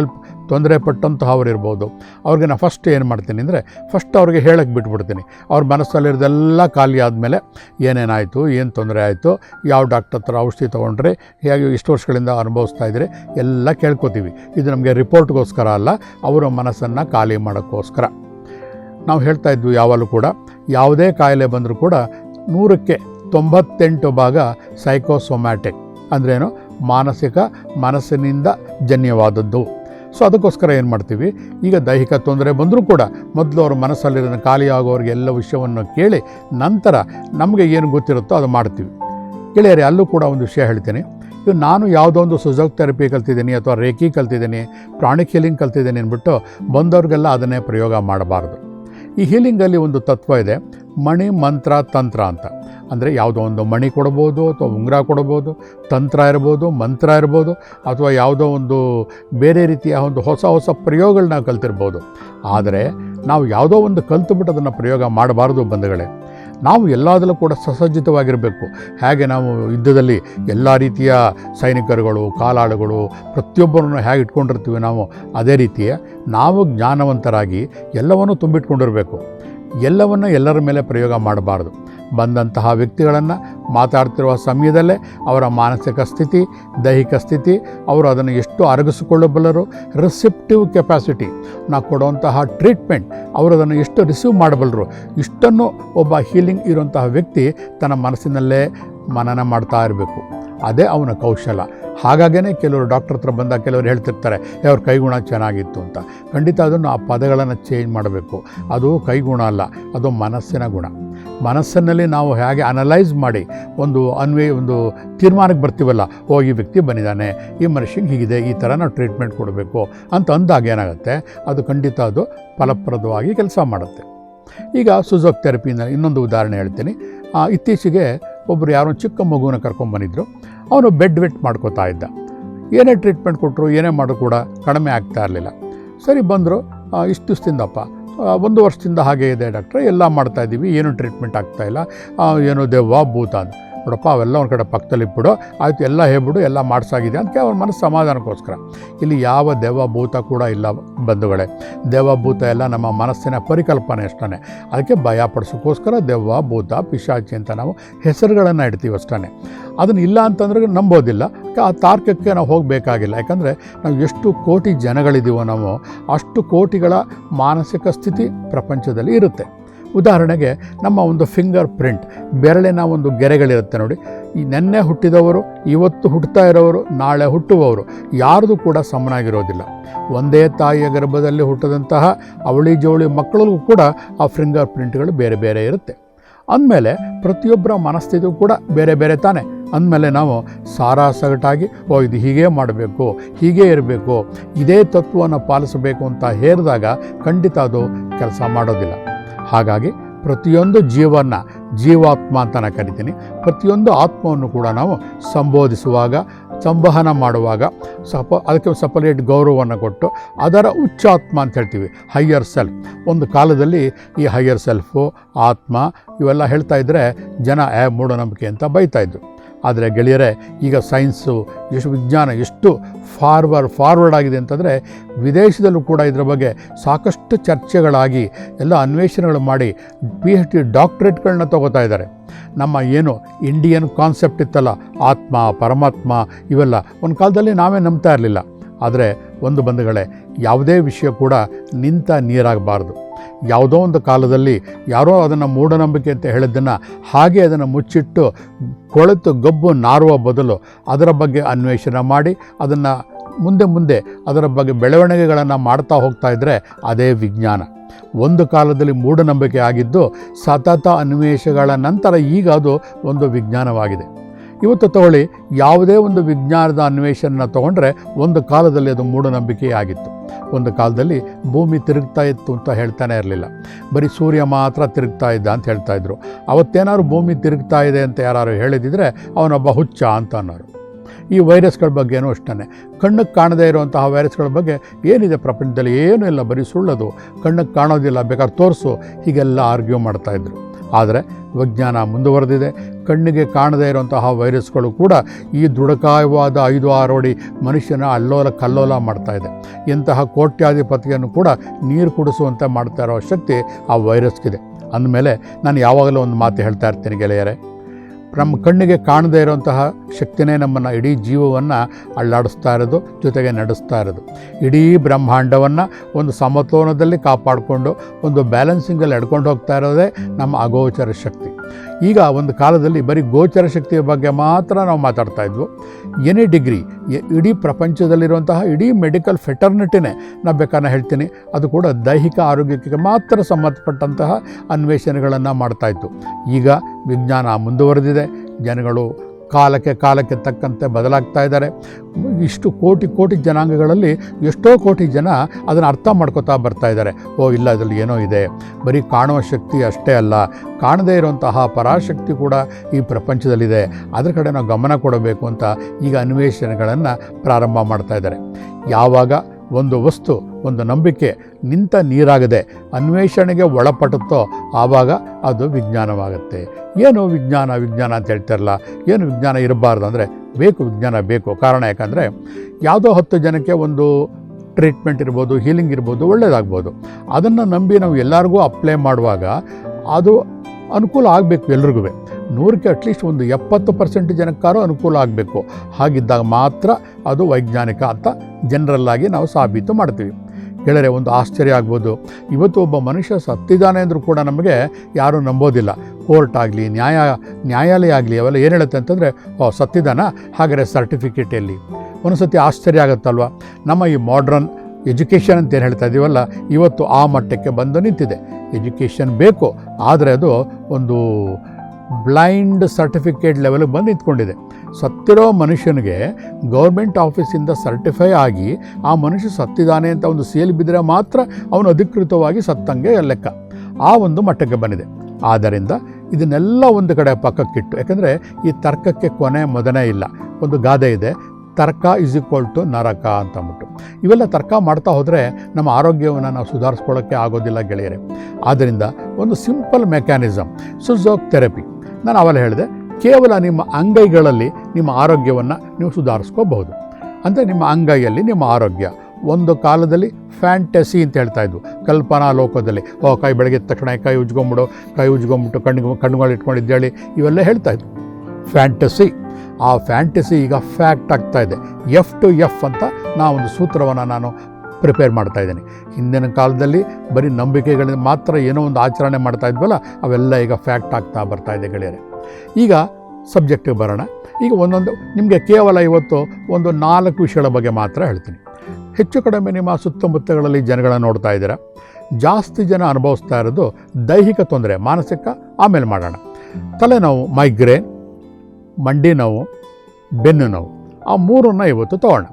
ತೊಂದರೆ ಪಟ್ಟಂತಹವರಿರ್ಬೋದು ಅವ್ರಿಗೆ ನಾನು ಫಸ್ಟ್ ಏನು ಮಾಡ್ತೀನಿ ಅಂದರೆ ಫಸ್ಟ್ ಅವ್ರಿಗೆ ಹೇಳಕ್ಕೆ ಬಿಟ್ಬಿಡ್ತೀನಿ. ಅವ್ರ ಮನಸ್ಸಲ್ಲಿರೋದೆಲ್ಲ ಖಾಲಿ ಆದಮೇಲೆ ಏನೇನಾಯಿತು, ಏನು ತೊಂದರೆ ಆಯಿತು, ಯಾವ ಡಾಕ್ಟರ್ ಹತ್ರ ಔಷಧಿ ತೊಗೊಂಡ್ರೆ, ಹೇಗೆ ಇಷ್ಟು ವರ್ಷಗಳಿಂದ ಅನುಭವಿಸ್ತಾ ಇದ್ದರೆ ಎಲ್ಲ ಕೇಳ್ಕೊತೀವಿ. ಇದು ನಮಗೆ ರಿಪೋರ್ಟ್ಗೋಸ್ಕರ ಅಲ್ಲ, ಅವರ ಮನಸ್ಸನ್ನು ಖಾಲಿ ಮಾಡೋಕ್ಕೋಸ್ಕರ. ನಾವು ಹೇಳ್ತಾ ಇದ್ವಿ ಯಾವಾಗಲೂ ಕೂಡ, ಯಾವುದೇ ಕಾಯಿಲೆ ಬಂದರೂ ಕೂಡ ನೂರಕ್ಕೆ ತೊಂಬತ್ತೆಂಟು ಭಾಗ ಸೈಕೋಸೊಮ್ಯಾಟಿಕ್ ಅಂದ್ರೇನು ಮಾನಸಿಕ ಮನಸ್ಸಿನಿಂದ ಜನ್ಯವಾದದ್ದು. ಸೊ ಅದಕ್ಕೋಸ್ಕರ ಏನು ಮಾಡ್ತೀವಿ? ಈಗ ದೈಹಿಕ ತೊಂದರೆ ಬಂದರೂ ಕೂಡ ಮೊದಲು ಅವ್ರ ಮನಸ್ಸಲ್ಲಿರೋ ಖಾಲಿ ಆಗೋರಿಗೆ ಎಲ್ಲ ವಿಷಯವನ್ನು ಕೇಳಿ ನಂತರ ನಮಗೆ ಏನು ಗೊತ್ತಿರುತ್ತೋ ಅದು ಮಾಡ್ತೀವಿ. ಗೆಳೆಯರೆ, ಅಲ್ಲೂ ಕೂಡ ಒಂದು ವಿಷಯ ಹೇಳ್ತೀನಿ. ಇದು ನಾನು ಯಾವುದೋ ಒಂದು ಸುಜೋಗ ಥೆರಪಿ ಕಲ್ತಿದ್ದೀನಿ ಅಥವಾ ರೇಖಿ ಕಲ್ತಿದ್ದೀನಿ, ಪ್ರಾಣಿಕ್ ಹೀಲಿಂಗ್ ಕಲ್ತಿದ್ದೀನಿ ಅಂದ್ಬಿಟ್ಟು ಬಂದವ್ರಿಗೆಲ್ಲ ಅದನ್ನೇ ಪ್ರಯೋಗ ಮಾಡಬಾರ್ದು. ಈ ಹೀಲಿಂಗಲ್ಲಿ ಒಂದು ತತ್ವ ಇದೆ, ಮಣಿ ಮಂತ್ರ ತಂತ್ರ ಅಂತ. ಅಂದರೆ ಯಾವುದೋ ಒಂದು ಮಣಿ ಕೊಡ್ಬೋದು ಅಥವಾ ಉಂಗುರ ಕೊಡ್ಬೋದು, ತಂತ್ರ ಇರ್ಬೋದು, ಮಂತ್ರ ಇರ್ಬೋದು, ಅಥವಾ ಯಾವುದೋ ಒಂದು ಬೇರೆ ರೀತಿಯ ಒಂದು ಹೊಸ ಹೊಸ ಪ್ರಯೋಗಗಳನ್ನ ಕಲ್ತಿರ್ಬೋದು. ಆದರೆ ನಾವು ಯಾವುದೋ ಒಂದು ಕಲ್ತುಬಿಟ್ಟು ಅದನ್ನು ಪ್ರಯೋಗ ಮಾಡಬಾರ್ದು ಬಂಧುಗಳೇ. ನಾವು ಎಲ್ಲದರಲ್ಲೂ ಕೂಡ ಸಸಜ್ಜಿತವಾಗಿರಬೇಕು. ಹೇಗೆ ನಾವು ಯುದ್ಧದಲ್ಲಿ ಎಲ್ಲ ರೀತಿಯ ಸೈನಿಕರುಗಳು, ಕಾಲಾಳುಗಳು ಪ್ರತಿಯೊಬ್ಬರನ್ನು ಹೇಗೆ ಇಟ್ಕೊಂಡಿರ್ತೀವಿ ನಾವು, ಅದೇ ರೀತಿಯ ನಾವು ಜ್ಞಾನವಂತರಾಗಿ ಎಲ್ಲವನ್ನು ತುಂಬಿಟ್ಕೊಂಡಿರಬೇಕು. ಎಲ್ಲವನ್ನು ಎಲ್ಲರ ಮೇಲೆ ಪ್ರಯೋಗ ಮಾಡಬಾರ್ದು. ಬಂದಂತಹ ವ್ಯಕ್ತಿಗಳನ್ನು ಮಾತಾಡ್ತಿರುವ ಸಮಯದಲ್ಲೇ ಅವರ ಮಾನಸಿಕ ಸ್ಥಿತಿ ದೈಹಿಕ ಸ್ಥಿತಿ ಅವರು ಅದನ್ನು ಎಷ್ಟು ಅರಗಿಸಿಕೊಳ್ಳಬಲ್ಲರು ರಿಸೆಪ್ಟಿವ್ ಕೆಪಾಸಿಟಿ ನಾವು ಕೊಡುವಂತಹ ಟ್ರೀಟ್ಮೆಂಟ್ ಅವರು ಅದನ್ನು ಎಷ್ಟು ರಿಸೀವ್ ಮಾಡಬಲ್ಲರು ಇಷ್ಟನ್ನು ಒಬ್ಬ ಹೀಲಿಂಗ್ ಇರುವಂತಹ ವ್ಯಕ್ತಿ ತನ್ನ ಮನಸ್ಸಿನಲ್ಲೇ ಮನನ ಮಾಡ್ತಾ ಇರಬೇಕು. ಅದೇ ಅವನ ಕೌಶಲ. ಹಾಗಾಗೇ ಕೆಲವರು ಡಾಕ್ಟರ್ ಹತ್ರ ಬಂದಾಗ ಕೆಲವರು ಹೇಳ್ತಿರ್ತಾರೆ "ಏ, ಅವ್ರ ಕೈಗುಣ ಚೆನ್ನಾಗಿತ್ತು ಅಂತ. ಖಂಡಿತ ಅದನ್ನು ಆ ಪದಗಳನ್ನು ಚೇಂಜ್ ಮಾಡಬೇಕು. ಅದು ಕೈಗುಣ ಅಲ್ಲ ಅದು ಮನಸ್ಸಿನ ಗುಣ. ಮನಸ್ಸಿನಲ್ಲಿ ನಾವು ಹೇಗೆ ಅನಲೈಸ್ ಮಾಡಿ ಒಂದು ಅನ್ವಯ, ಒಂದು ತೀರ್ಮಾನಕ್ಕೆ ಬರ್ತೀವಲ್ಲ ಓ ಈ ವ್ಯಕ್ತಿ ಬಂದಿದ್ದಾನೆ, ಈ ಮನುಷ್ಯಂಗೆ ಹೀಗಿದೆ, ಈ ಥರ ನಾವು ಟ್ರೀಟ್ಮೆಂಟ್ ಕೊಡಬೇಕು ಅಂತ ಅಂದಾಗ ಏನಾಗುತ್ತೆ? ಅದು ಖಂಡಿತ ಅದು ಫಲಪ್ರದವಾಗಿ ಕೆಲಸ ಮಾಡುತ್ತೆ. ಈಗ ಸುಜೋಕ್ ಥೆರಪಿನ ಇನ್ನೊಂದು ಉದಾಹರಣೆ ಹೇಳ್ತೀನಿ. ಇತ್ತೀಚೆಗೆ ಒಬ್ಬರು ಯಾರೋ ಚಿಕ್ಕ ಮಗುವನ್ನ ಕರ್ಕೊಂಬಂದಿದ್ರು ಅವನು ಬೆಡ್ ವೆಟ್ ಮಾಡ್ಕೋತಾ ಇದ್ದ. ಏನೇ ಟ್ರೀಟ್ಮೆಂಟ್ ಕೊಟ್ಟರು ಏನೇ ಮಾಡೋ ಕೂಡ ಕಡಿಮೆ ಆಗ್ತಾ ಇರಲಿಲ್ಲ. ಸರಿ ಬಂದರು ಇಷ್ಟು ದಿವಸದಿಂದಪ್ಪ ಒಂದು ವರ್ಷದಿಂದ ಹಾಗೆ ಇದೆ ಡಾಕ್ಟ್ರೆ. ಎಲ್ಲ ಮಾಡ್ತಾಯಿದ್ದೀವಿ ಏನು ಟ್ರೀಟ್ಮೆಂಟ್ ಆಗ್ತಾಯಿಲ್ಲ ಏನು ದೆವ್ವ ಭೂತ ಅಂತ ನೋಡಪ್ಪ, ಅವೆಲ್ಲ ಒಂದು ಕಡೆ ಪಕ್ಕದಲ್ಲಿ ಇಟ್ಬಿಡು. ಆಯಿತು, ಎಲ್ಲ ಹೇಳ್ಬಿಡು, ಎಲ್ಲ ಮಾಡ್ಸಾಗಿದೆ ಅಂತ ಅವ್ರ ಮನಸ್ಸು ಸಮಾಧಾನಕ್ಕೋಸ್ಕರ. ಇಲ್ಲಿ ಯಾವ ದೇವಭೂತ ಭೂತ ಕೂಡ ಇಲ್ಲ ಬಂಧುಗಳೇ. ದೇವಭೂತ ಭೂತ ಎಲ್ಲ ನಮ್ಮ ಮನಸ್ಸಿನ ಪರಿಕಲ್ಪನೆ ಅಷ್ಟೇ ಅದಕ್ಕೆ ಭಯ ಪಡಿಸೋಕ್ಕೋಸ್ಕರ ದೆವ್ವ ಭೂತ ಪಿಶಾಚಿ ಅಂತ ನಾವು ಹೆಸರುಗಳನ್ನು ಇಡ್ತೀವಿ ಅಷ್ಟೇ ಅದನ್ನು ಇಲ್ಲ ಅಂತಂದ್ರೆ ನಂಬೋದಿಲ್ಲ. ಆ ತಾರ್ಕಕ್ಕೆ ನಾವು ಹೋಗಬೇಕಾಗಿಲ್ಲ. ಯಾಕಂದರೆ ನಾವು ಎಷ್ಟು ಕೋಟಿ ಜನಗಳಿದ್ದೀವೋ ನಾವು, ಅಷ್ಟು ಕೋಟಿಗಳ ಮಾನಸಿಕ ಸ್ಥಿತಿ ಪ್ರಪಂಚದಲ್ಲಿ ಇರುತ್ತೆ. ಉದಾಹರಣೆಗೆ ನಮ್ಮ ಒಂದು ಫಿಂಗರ್ ಪ್ರಿಂಟ್ ಬೆರಳಿನ ಒಂದು ಗೆರೆಗಳಿರುತ್ತೆ ನೋಡಿ. ಈ ನೆನ್ನೆ ಹುಟ್ಟಿದವರು, ಇವತ್ತು ಹುಟ್ಟುತ್ತಾ ಇರೋರು, ನಾಳೆ ಹುಟ್ಟುವವರು, ಯಾರ್ದು ಕೂಡ ಸಮನಾಗಿರೋದಿಲ್ಲ. ಒಂದೇ ತಾಯಿಯ ಗರ್ಭದಲ್ಲಿ ಹುಟ್ಟಿದಂತಹ ಅವಳಿ ಜೋಳಿ ಮಕ್ಕಳಿಗೂ ಕೂಡ ಆ ಫಿಂಗರ್ ಪ್ರಿಂಟ್ಗಳು ಬೇರೆ ಬೇರೆ ಇರುತ್ತೆ. ಅಂದಮೇಲೆ ಪ್ರತಿಯೊಬ್ಬರ ಮನಸ್ಥಿತಿಯೂ ಕೂಡ ಬೇರೆ ಬೇರೆ ತಾನೇ. ಅಂದಮೇಲೆ ನಾವು ಸಾರಾ ಸಗಟಾಗಿ ಓ, ಇದು ಹೀಗೇ ಮಾಡಬೇಕು, ಹೀಗೇ ಇರಬೇಕು, ಇದೇ ತತ್ವವನ್ನು ಪಾಲಿಸಬೇಕು ಅಂತ ಹೇರಿದಾಗ ಖಂಡಿತ ಅದು ಕೆಲಸ ಮಾಡೋದಿಲ್ಲ. ಹಾಗಾಗಿ ಪ್ರತಿಯೊಂದು ಜೀವನ ಜೀವಾತ್ಮ ಅಂತ ನಾನು ಕರಿತೀನಿ. ಪ್ರತಿಯೊಂದು ಆತ್ಮವನ್ನು ಕೂಡ ನಾವು ಸಂಬೋಧಿಸುವಾಗ, ಸಂವಹನ ಮಾಡುವಾಗ, ಸಪ, ಅದಕ್ಕೆ ಸಪರೇಟ್ ಗೌರವವನ್ನು ಕೊಟ್ಟು ಅದರ ಉಚ್ಚಾತ್ಮ ಅಂತ ಹೇಳ್ತೀವಿ ಹೈಯರ್ ಸೆಲ್ಫ್ ಒಂದು ಕಾಲದಲ್ಲಿ ಈ ಹೈಯರ್ ಸೆಲ್ಫು ಆತ್ಮ ಇವೆಲ್ಲ ಹೇಳ್ತಾ ಇದ್ದರೆ ಜನ, ಏ, ಮೂಢನಂಬಿಕೆ ಅಂತ ಬೈತಾಯಿದ್ರು ಆದರೆ ಗೆಳೆಯರೇ, ಈಗ ಸೈನ್ಸು ಎಷ್ಟು ವಿಜ್ಞಾನ ಎಷ್ಟು ಫಾರ್ವರ್ಡ್ ಫಾರ್ವರ್ಡ್ ಆಗಿದೆ ಅಂತಂದರೆ ವಿದೇಶದಲ್ಲೂ ಕೂಡ ಇದರ ಬಗ್ಗೆ ಸಾಕಷ್ಟು ಚರ್ಚೆಗಳಾಗಿ ಎಲ್ಲ ಅನ್ವೇಷಣೆಗಳು ಮಾಡಿ ಪಿ ಎಚ್ ಡಿ ಡಾಕ್ಟ್ರೇಟ್ಗಳನ್ನ ತಗೋತಾ ಇದ್ದಾರೆ. ನಮ್ಮ ಏನು ಇಂಡಿಯನ್ ಕಾನ್ಸೆಪ್ಟ್ ಇತ್ತಲ್ಲ, ಆತ್ಮ, ಪರಮಾತ್ಮ ಇವೆಲ್ಲ, ಒಂದು ಕಾಲದಲ್ಲಿ ನಾವೇ ನಂಬ್ತಾ ಇರಲಿಲ್ಲ. ಆದರೆ ಒಂದು ಬಂಧುಗಳೇ, ಯಾವುದೇ ವಿಷಯ ಕೂಡ ನಿಂತ ನೀರಾಗಬಾರ್ದು. ಯಾವುದೋ ಒಂದು ಕಾಲದಲ್ಲಿ ಯಾರೋ ಅದನ್ನು ಮೂಢನಂಬಿಕೆ ಅಂತ ಹೇಳಿದ್ದನ್ನು ಹಾಗೆ ಅದನ್ನು ಮುಚ್ಚಿಟ್ಟು ಕೊಳೆತು ಗಬ್ಬು ನಾರುವ ಬದಲು ಅದರ ಬಗ್ಗೆ ಅನ್ವೇಷಣೆ ಮಾಡಿ, ಅದನ್ನು ಮುಂದೆ ಮುಂದೆ ಅದರ ಬಗ್ಗೆ ಬೆಳವಣಿಗೆಗಳನ್ನು ಮಾಡ್ತಾ ಹೋಗ್ತಾ ಇದ್ದರೆ ಅದೇ ವಿಜ್ಞಾನ. ಒಂದು ಕಾಲದಲ್ಲಿ ಮೂಢನಂಬಿಕೆ ಆಗಿದ್ದು ಸತತ ಅನ್ವೇಷಗಳ ನಂತರ ಈಗ ಅದು ಒಂದು ವಿಜ್ಞಾನವಾಗಿದೆ. ಇವತ್ತು ತಗೊಳ್ಳಿ, ಯಾವುದೇ ಒಂದು ವಿಜ್ಞಾನದ ಅನ್ವೇಷಣೆನ ತಗೊಂಡ್ರೆ ಒಂದು ಕಾಲದಲ್ಲಿ ಅದು ಮೂಢನಂಬಿಕೆ ಆಗಿತ್ತು ಒಂದು ಕಾಲದಲ್ಲಿ ಭೂಮಿ ತಿರುಗ್ತಾ ಇತ್ತು ಅಂತ ಹೇಳ್ತಾನೆ ಇರಲಿಲ್ಲ. ಬರೀ ಸೂರ್ಯ ಮಾತ್ರ ತಿರುಗ್ತಾ ಇದ್ದ ಅಂತ ಹೇಳ್ತಾ ಇದ್ರು. ಅವತ್ತೇನಾದ್ರು ಭೂಮಿ ತಿರುಗ್ತಾ ಇದೆ ಅಂತ ಯಾರು ಹೇಳಿದಿದ್ರೆ ಅವನೊಬ್ಬ ಹುಚ್ಚ ಅಂತ ಅನ್ನೋರು. ಈ ವೈರಸ್ಗಳ ಬಗ್ಗೆನೂ ಅಷ್ಟೇ ಕಣ್ಣಿಗೆ ಕಾಣದೇ ಇರುವಂತಹ ವೈರಸ್ಗಳ ಬಗ್ಗೆ ಏನಿದೆ ಪ್ರಪಂಚದಲ್ಲಿ? ಏನೂ ಇಲ್ಲ. ಬರೀ ಸುಳ್ಳದು. ಕಣ್ಣಿಗೆ ಕಾಣೋದಿಲ್ಲ. ಬೇಕಾದ್ರೆ ತೋರಿಸು. ಹೀಗೆಲ್ಲ ಆರ್ಗ್ಯೂ ಮಾಡ್ತಾಯಿದ್ರು ಆದರೆ ವಿಜ್ಞಾನ ಮುಂದುವರೆದಿದೆ. ಕಣ್ಣಿಗೆ ಕಾಣದೇ ಇರುವಂತಹ ವೈರಸ್ಗಳು ಕೂಡ ಈ ದೃಢಕಾಯವಾದ ಐದು ಆರು ಅಡಿ ಮನುಷ್ಯನ ಅಲ್ಲೋಲ ಕಲ್ಲೋಲ ಮಾಡ್ತಾ ಇದೆ. ಇಂತಹ ಕೋಟ್ಯಾಧಿಪತಿಯನ್ನು ಕೂಡ ನೀರು ಕುಡಿಸುವಂತೆ ಮಾಡ್ತಾ ಇರೋ ಶಕ್ತಿ ಆ ವೈರಸ್ಗಿದೆ ಅಂದಮೇಲೆ ನಾನು ಯಾವಾಗಲೂ ಒಂದು ಮಾತು ಹೇಳ್ತಾ ಇರ್ತೀನಿ ಗೆಳೆಯರೇ. ನಮ್ಮ ಕಣ್ಣಿಗೆ ಕಾಣದೇ ಇರುವಂತಹ ಶಕ್ತಿನೇ ನಮ್ಮನ್ನು ಇಡೀ ಜೀವವನ್ನು ಅಳ್ಳಾಡಿಸ್ತಾ ಇರೋದು ಜೊತೆಗೆ ನಡೆಸ್ತಾ ಇರೋದು. ಇಡೀ ಬ್ರಹ್ಮಾಂಡವನ್ನು ಒಂದು ಸಮತೋಲನದಲ್ಲಿ ಕಾಪಾಡಿಕೊಂಡು ಒಂದು ಬ್ಯಾಲೆನ್ಸಿಂಗಲ್ಲಿ ಎಡ್ಕೊಂಡು ಹೋಗ್ತಾ ಇರೋದೇ ನಮ್ಮ ಅಗೋಚರ ಶಕ್ತಿ. ಈಗ ಒಂದು ಕಾಲದಲ್ಲಿ ಬರೀ ಗೋಚರ ಶಕ್ತಿಯ ಬಗ್ಗೆ ಮಾತ್ರ ನಾವು ಮಾತಾಡ್ತಾ ಇದ್ವು. ಎನಿ ಡಿಗ್ರಿ ಇಡೀ ಪ್ರಪಂಚದಲ್ಲಿರುವಂತಹ ಇಡೀ ಮೆಡಿಕಲ್ ಫೆಟರ್ನಿಟಿನೇ ನಾ ಬೇಕಾದ್ರೆ ಹೇಳ್ತೀನಿ. ಅದು ಕೂಡ ದೈಹಿಕ ಆರೋಗ್ಯಕ್ಕೆ ಮಾತ್ರ ಸಂಬಂಧಪಟ್ಟಂತಹ ಅನ್ವೇಷಣೆಗಳನ್ನು ಮಾಡ್ತಾಯಿತ್ತು ಈಗ ವಿಜ್ಞಾನ ಮುಂದುವರೆದಿದೆ. ಜನಗಳು ಕಾಲಕ್ಕೆ ಕಾಲಕ್ಕೆ ತಕ್ಕಂತೆ ಬದಲಾಗ್ತಾ ಇದ್ದಾರೆ. ಇಷ್ಟು ಕೋಟಿ ಕೋಟಿ ಜನಾಂಗಗಳಲ್ಲಿ ಎಷ್ಟೋ ಕೋಟಿ ಜನ ಅದನ್ನು ಅರ್ಥ ಮಾಡ್ಕೋತಾ ಬರ್ತಾ ಇದ್ದಾರೆ. ಓ, ಇಲ್ಲ ಅದರಲ್ಲಿ ಏನೋ ಇದೆ. ಬರೀ ಕಾಣುವ ಶಕ್ತಿ ಅಷ್ಟೇ ಅಲ್ಲ. ಕಾಣದೇ ಇರುವಂತಹ ಪರಾಶಕ್ತಿ ಕೂಡ ಈ ಪ್ರಪಂಚದಲ್ಲಿದೆ. ಅದರ ಕಡೆ ನಾವು ಗಮನ ಕೊಡಬೇಕು ಅಂತ ಈಗ ಅನ್ವೇಷಣೆಗಳನ್ನು ಪ್ರಾರಂಭ ಮಾಡ್ತಾ ಇದ್ದಾರೆ. ಯಾವಾಗ? ಒಂದು ವಸ್ತು, ಒಂದು ನಂಬಿಕೆ ನಿಂತ ನೀರಾಗದೆ ಅನ್ವೇಷಣೆಗೆ ಒಳಪಟ್ಟುತ್ತೋ ಆವಾಗ ಅದು ವಿಜ್ಞಾನವಾಗುತ್ತೆ. ಏನು ವಿಜ್ಞಾನ ವಿಜ್ಞಾನ ಅಂತ ಹೇಳ್ತಾರಲ್ಲ, ಏನು ವಿಜ್ಞಾನ ಇರಬಾರ್ದು ಅಂದರೆ ಬೇಕು ವಿಜ್ಞಾನ ಬೇಕು. ಕಾರಣ ಯಾಕಂದರೆ ಯಾವುದೋ ಹತ್ತು ಜನಕ್ಕೆ ಒಂದು ಟ್ರೀಟ್ಮೆಂಟ್ ಇರ್ಬೋದು, ಹೀಲಿಂಗ್ ಇರ್ಬೋದು ಒಳ್ಳೆಯದಾಗ್ಬೋದು ಅದನ್ನು ನಂಬಿ ನಾವು ಎಲ್ಲರಿಗೂ ಅಪ್ಲೈ ಮಾಡುವಾಗ ಅದು ಅನುಕೂಲ ಆಗಬೇಕು ಎಲ್ರಿಗೂ. ನೂರಕ್ಕೆ ಅಟ್ಲೀಸ್ಟ್ ಒಂದು ಎಪ್ಪತ್ತು ಪರ್ಸೆಂಟ್ ಜನಕ್ಕಾರು ಅನುಕೂಲ ಆಗಬೇಕು. ಹಾಗಿದ್ದಾಗ ಮಾತ್ರ ಅದು ವೈಜ್ಞಾನಿಕ ಅಂತ ಜನರಲ್ಲಾಗಿ ನಾವು ಸಾಬೀತು ಮಾಡ್ತೀವಿ. ಗೆಳೆಯರೆ, ಒಂದು ಆಶ್ಚರ್ಯ ಆಗ್ಬೋದು. ಇವತ್ತು ಒಬ್ಬ ಮನುಷ್ಯ ಸತ್ತಿದ್ದಾನೆ ಅಂದರೂ ಕೂಡ ನಮಗೆ ಯಾರೂ ನಂಬೋದಿಲ್ಲ. ಕೋರ್ಟ್ ಆಗಲಿ, ನ್ಯಾಯ, ನ್ಯಾಯಾಲಯ ಆಗಲಿ ಅವೆಲ್ಲ ಏನು ಹೇಳುತ್ತೆ ಅಂತಂದರೆ, ಓ, ಸತ್ತಿದ್ದಾನ? ಹಾಗಾದರೆ ಸರ್ಟಿಫಿಕೇಟ್ ಎಲ್ಲಿ? ಒಂದು ಸತಿ ಆಶ್ಚರ್ಯ ಆಗುತ್ತಲ್ವ? ನಮ್ಮ ಈ ಮಾಡ್ರನ್ ಎಜುಕೇಷನ್ ಅಂತ ಏನು ಹೇಳ್ತಾ ಇದ್ದೀವಲ್ಲ ಇವತ್ತು ಆ ಮಟ್ಟಕ್ಕೆ ಬಂದು ನಿಂತಿದೆ. ಎಜುಕೇಷನ್ ಬೇಕು, ಆದರೆ ಅದು ಒಂದು ಬ್ಲೈಂಡ್ ಸರ್ಟಿಫಿಕೇಟ್ ಲೆವೆಲ್ಗೆ ಬಂದು ನಿಂತ್ಕೊಂಡಿದೆ. ಸತ್ತಿರೋ ಮನುಷ್ಯನಿಗೆ ಗೌರ್ಮೆಂಟ್ ಆಫೀಸಿಂದ ಸರ್ಟಿಫೈ ಆಗಿ ಆ ಮನುಷ್ಯ ಸತ್ತಿದ್ದಾನೆ ಅಂತ ಒಂದು ಸೇಲ್ ಬಿದ್ದರೆ ಮಾತ್ರ ಅವನು ಅಧಿಕೃತವಾಗಿ ಸತ್ತಂಗೆ ಲೆಕ್ಕ. ಆ ಒಂದು ಮಟ್ಟಕ್ಕೆ ಬಂದಿದೆ. ಆದ್ದರಿಂದ ಇದನ್ನೆಲ್ಲ ಒಂದು ಕಡೆ ಪಕ್ಕಕ್ಕಿಟ್ಟು, ಯಾಕಂದರೆ ಈ ತರ್ಕಕ್ಕೆ ಕೊನೆ ಮೊದಲೇ ಇಲ್ಲ. ಒಂದು ಗಾದೆ ಇದೆ, ತರ್ಕ ಇಸ್ ಈಕ್ವಲ್ ಟು ನರಕ ಅಂತ ಅಂದ್ಬಿಟ್ಟು. ಇವೆಲ್ಲ ತರ್ಕ ಮಾಡ್ತಾ ಹೋದರೆ ನಮ್ಮ ಆರೋಗ್ಯವನ್ನು ನಾವು ಸುಧಾರಿಸ್ಕೊಳ್ಳೋಕ್ಕೆ ಆಗೋದಿಲ್ಲ ಗೆಳೆಯರೆ. ಆದ್ದರಿಂದ ಒಂದು ಸಿಂಪಲ್ ಮೆಕ್ಯಾನಿಸಮ್ ಸುಜೋಕ್ ಥೆರಪಿ ನಾನು ಅವೆಲ್ಲ ಹೇಳಿದೆ, ಕೇವಲ ನಿಮ್ಮ ಅಂಗೈಗಳಲ್ಲಿ ನಿಮ್ಮ ಆರೋಗ್ಯವನ್ನು ನೀವು ಸುಧಾರಿಸ್ಕೋಬಹುದು. ಅಂದರೆ ನಿಮ್ಮ ಅಂಗೈಯಲ್ಲಿ ನಿಮ್ಮ ಆರೋಗ್ಯ. ಒಂದು ಕಾಲದಲ್ಲಿ ಫ್ಯಾಂಟಸಿ ಅಂತ ಹೇಳ್ತಾ ಇದ್ವು. ಕಲ್ಪನಾ ಲೋಕದಲ್ಲಿ, ಓ, ಕೈ ಬೆಳಗ್ಗೆ ತಕ್ಷಣ ಕೈ ಉಜ್ಕೊಂಬಿಡು, ಕೈ ಉಜ್ಕೊಂಬಿಟ್ಟು ಕಣ್ಣು ಕಣ್ಣುಗಳು ಇಟ್ಕೊಂಡಿದ್ದೇಳಿ ಇವೆಲ್ಲ ಹೇಳ್ತಾ ಇದ್ವು. ಫ್ಯಾಂಟಸಿ ಆ ಫ್ಯಾಂಟಸಿ ಈಗ ಫ್ಯಾಕ್ಟ್ ಆಗ್ತಾ ಇದೆ. ಎಫ್ ಟು ಎಫ್ ಅಂತ ನಾ ಒಂದು ಸೂತ್ರವನ್ನು ನಾನು ಪ್ರಿಪೇರ್ ಮಾಡ್ತಾ ಇದ್ದೀನಿ. ಹಿಂದಿನ ಕಾಲದಲ್ಲಿ ಬರೀ ನಂಬಿಕೆಗಳಿಂದ ಮಾತ್ರ ಏನೋ ಒಂದು ಆಚರಣೆ ಮಾಡ್ತಾ ಇದ್ವಲ್ಲ, ಅವೆಲ್ಲ ಈಗ ಫ್ಯಾಕ್ಟ್ ಆಗ್ತಾ ಬರ್ತಾ ಇದೆ ಗೆಳೆಯರೆ. ಈಗ ಸಬ್ಜೆಕ್ಟಿಗೆ ಬರೋಣ. ಈಗ ಒಂದೊಂದು, ನಿಮಗೆ ಕೇವಲ ಇವತ್ತು ಒಂದು ನಾಲ್ಕು ವಿಷಯಗಳ ಬಗ್ಗೆ ಮಾತ್ರ ಹೇಳ್ತೀನಿ. ಹೆಚ್ಚು ಕಡಿಮೆ ನಿಮ್ಮ ಸುತ್ತಮುತ್ತಗಳಲ್ಲಿ ಜನಗಳನ್ನ ನೋಡ್ತಾ ಇದ್ದೀರಾ? ಜಾಸ್ತಿ ಜನ ಅನುಭವಿಸ್ತಾ ಇರೋದು ದೈಹಿಕ ತೊಂದರೆ, ಮಾನಸಿಕ, ಆಮೇಲೆ ಮಾಡೋಣ. ತಲೆನೋವು ಮೈಗ್ರೇನ್ ಮಂಡಿ ನೋವು, ಬೆನ್ನು ನೋವು, ಆ ಮೂರನ್ನು ಇವತ್ತು ತಗೋಣ.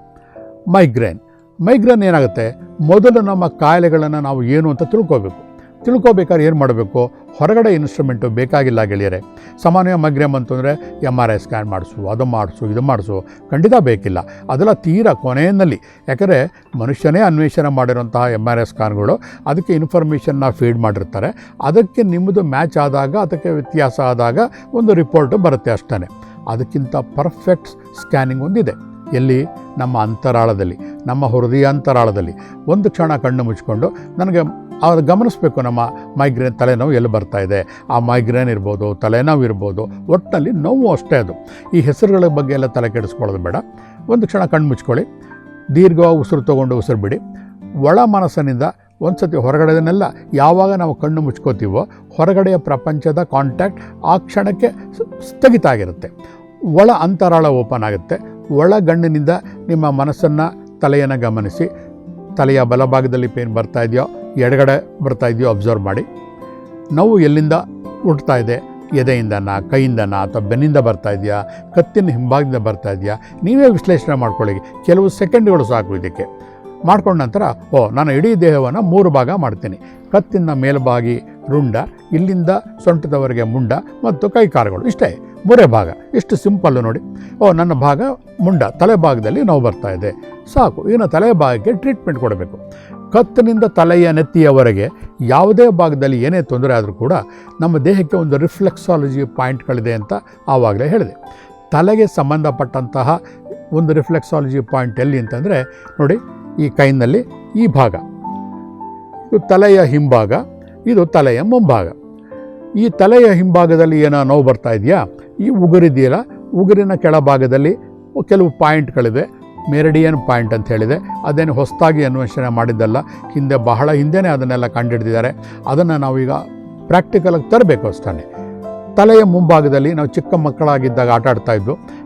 ಮೈಗ್ರೇನ್ ಮೈಗ್ರೇನ್ ಏನಾಗುತ್ತೆ? ಮೊದಲು ನಮ್ಮ ಕಾಯಿಲೆಗಳನ್ನು ನಾವು ಏನು ಅಂತ ತಿಳ್ಕೋಬೇಕು. ತಿಳ್ಕೋಬೇಕಾದ್ರೆ ಏನು ಮಾಡಬೇಕು? ಹೊರಗಡೆ ಇನ್ಸ್ಟ್ರೂಮೆಂಟು ಬೇಕಾಗಿಲ್ಲ ಗೆಳೆಯರೆ. ಸಾಮಾನ್ಯ ಮೈಗ್ರೇನ್ ಅಂತಂದರೆ ಎಂ ಆರ್ ಐ ಸ್ಕ್ಯಾನ್ ಮಾಡಿಸು, ಅದು ಮಾಡಿಸು, ಇದು ಮಾಡಿಸು. ಖಂಡಿತ ಬೇಕಿಲ್ಲ. ಅದೆಲ್ಲ ತೀರಾ ಕೊನೆಯಲ್ಲಿ. ಯಾಕಂದರೆ ಮನುಷ್ಯನೇ ಅನ್ವೇಷಣೆ ಮಾಡಿರೋಂತಹ ಎಂ ಆರ್ ಐ ಸ್ಕ್ಯಾನ್ಗಳು ಅದಕ್ಕೆ ಇನ್ಫಾರ್ಮೇಷನ್ನ ಫೀಡ್ ಮಾಡಿರ್ತಾರೆ. ಅದಕ್ಕೆ ನಿಮ್ಮದು ಮ್ಯಾಚ್ ಆದಾಗ, ಅದಕ್ಕೆ ವ್ಯತ್ಯಾಸ ಆದಾಗ ಒಂದು ರಿಪೋರ್ಟು ಬರುತ್ತೆ ಅಷ್ಟೇ ಅದಕ್ಕಿಂತ ಪರ್ಫೆಕ್ಟ್ ಸ್ಕ್ಯಾನಿಂಗ್ ಒಂದಿದೆ. ಎಲ್ಲಿ? ನಮ್ಮ ಅಂತರಾಳದಲ್ಲಿ, ನಮ್ಮ ಹೃದಯಾಂತರಾಳದಲ್ಲಿ. ಒಂದು ಕ್ಷಣ ಕಣ್ಣು ಮುಚ್ಕೊಂಡು ನನಗೆ ಅವ್ರು ಗಮನಿಸಬೇಕು, ನಮ್ಮ ಮೈಗ್ರೇನ್ ತಲೆನೋವು ಎಲ್ಲಿ ಬರ್ತಾ ಇದೆ? ಆ ಮೈಗ್ರೇನ್ ಇರ್ಬೋದು, ತಲೆನೋವು ಇರ್ಬೋದು ಒಟ್ಟಿನಲ್ಲಿ ನೋವು ಅಷ್ಟೇ ಅದು. ಈ ಹೆಸರುಗಳ ಬಗ್ಗೆ ಎಲ್ಲ ತಲೆ ಕೆಡಿಸ್ಕೊಳ್ಳೋದು ಬೇಡ. ಒಂದು ಕ್ಷಣ ಕಣ್ಣು ಮುಚ್ಕೊಳ್ಳಿ. ದೀರ್ಘವಾಗಿ ಉಸಿರು ತೊಗೊಂಡು ಉಸಿರು ಬಿಡಿ. ಒಳ ಮನಸ್ಸಿನಿಂದ ಒಂದು ಸತಿ ಹೊರಗಡೆದನ್ನೆಲ್ಲ ಯಾವಾಗ ನಾವು ಕಣ್ಣು ಮುಚ್ಕೋತೀವೋ, ಹೊರಗಡೆಯ ಪ್ರಪಂಚದ ಕಾಂಟ್ಯಾಕ್ಟ್ ಆ ಕ್ಷಣಕ್ಕೆ ಸ್ಥಗಿತ ಆಗಿರುತ್ತೆ. ಒಳ ಅಂತರಾಳ ಓಪನ್ ಆಗುತ್ತೆ. ಒಳಗಣ್ಣಿನಿಂದ ನಿಮ್ಮ ಮನಸ್ಸನ್ನು ತಲೆಯನ್ನು ಗಮನಿಸಿ. ತಲೆಯ ಬಲಭಾಗದಲ್ಲಿ ಪೇನ್ ಬರ್ತಾ ಇದೆಯೋ, ಎಡಗಡೆ ಬರ್ತಾ ಇದೆಯೋ, ಅಬ್ಸರ್ವ್ ಮಾಡಿ. ನೋವು ಎಲ್ಲಿಂದ ಹುಟ್ತಾ ಇದೆ? ಎದೆಯಿಂದನಾ ಕೈಯಿಂದನಾ ಅಥವಾ ಬೆನ್ನಿಂದ ಬರ್ತಾ ಇದೆಯಾ? ಕತ್ತಿನ ಹಿಂಭಾಗದಿಂದ ಬರ್ತಾ ಇದೆಯಾ? ನೀವೇ ವಿಶ್ಲೇಷಣೆ ಮಾಡ್ಕೊಳ್ಳಿ. ಕೆಲವು ಸೆಕೆಂಡ್ಗಳು ಸಾಕು ಇದಕ್ಕೆ. ಮಾಡ್ಕೊಂಡ ನಂತರ, ಓ, ನಾನು ಇಡೀ ದೇಹವನ್ನು ಮೂರು ಭಾಗ ಮಾಡ್ತೀನಿ. ಕತ್ತಿನ ಮೇಲ್ಭಾಗಿ ರುಂಡ, ಇಲ್ಲಿಂದ ಸೊಂಟದವರೆಗೆ ಮುಂಡ ಮತ್ತು ಕೈಕಾರುಗಳು ಇಷ್ಟೇ. ಮೂರೇ ಭಾಗ. ಇಷ್ಟು ಸಿಂಪಲ್ಲು ನೋಡಿ. ಓ, ನನ್ನ ಭಾಗ ಮುಂಡ, ತಲೆ ಭಾಗದಲ್ಲಿ ನೋವು ಬರ್ತಾ ಇದೆ. ಸಾಕು, ಇನ್ನು ತಲೆ ಭಾಗಕ್ಕೆ ಟ್ರೀಟ್ಮೆಂಟ್ ಕೊಡಬೇಕು. ಕತ್ತಿನಿಂದ ತಲೆಯ ನೆತ್ತಿಯವರೆಗೆ ಯಾವುದೇ ಭಾಗದಲ್ಲಿ ಏನೇ ತೊಂದರೆ ಆದರೂ ಕೂಡ ನಮ್ಮ ದೇಹಕ್ಕೆ ಒಂದು ರಿಫ್ಲೆಕ್ಸಾಲಜಿ ಪಾಯಿಂಟ್ಗಳಿದೆ ಅಂತ ಆವಾಗಲೇ ಹೇಳಿದೆ. ತಲೆಗೆ ಸಂಬಂಧಪಟ್ಟಂತಹ ಒಂದು ರಿಫ್ಲೆಕ್ಸಾಲಜಿ ಪಾಯಿಂಟ್ ಎಲ್ಲಿ ಅಂತಂದರೆ, ನೋಡಿ, ಈ ಕೈನಲ್ಲಿ ಈ ಭಾಗ. ಇದು ತಲೆಯ ಹಿಂಭಾಗ, ಇದು ತಲೆಯ ಮುಂಭಾಗ. ಈ ತಲೆಯ ಹಿಂಭಾಗದಲ್ಲಿ ಏನೋ ನೋವು ಬರ್ತಾ ಇದೆಯಾ? ಈ ಉಗುರಿದೆಯಲ್ಲ ಉಗುರಿನ ಕೆಳಭಾಗದಲ್ಲಿ ಕೆಲವು ಪಾಯಿಂಟ್ಗಳಿವೆ ಮೆರಿಡಿಯನ್ ಪಾಯಿಂಟ್ ಅಂತ ಹೇಳಿದೆ. ಅದೇನು ಹೊಸದಾಗಿ ಅನ್ವೇಷಣೆ ಮಾಡಿದ್ದಲ್ಲ, ಹಿಂದೆ ಬಹಳ ಹಿಂದೆನೇ ಅದನ್ನೆಲ್ಲ ಕಂಡುಹಿಡಿದಿದ್ದಾರೆ ಅದನ್ನು ನಾವೀಗ ಪ್ರಾಕ್ಟಿಕಲಾಗಿ ತರಬೇಕು ಅಷ್ಟೇ ತಲೆಯ ಮುಂಭಾಗದಲ್ಲಿ ನಾವು ಚಿಕ್ಕ ಮಕ್ಕಳಾಗಿದ್ದಾಗ ಆಟ ಆಡ್ತಾ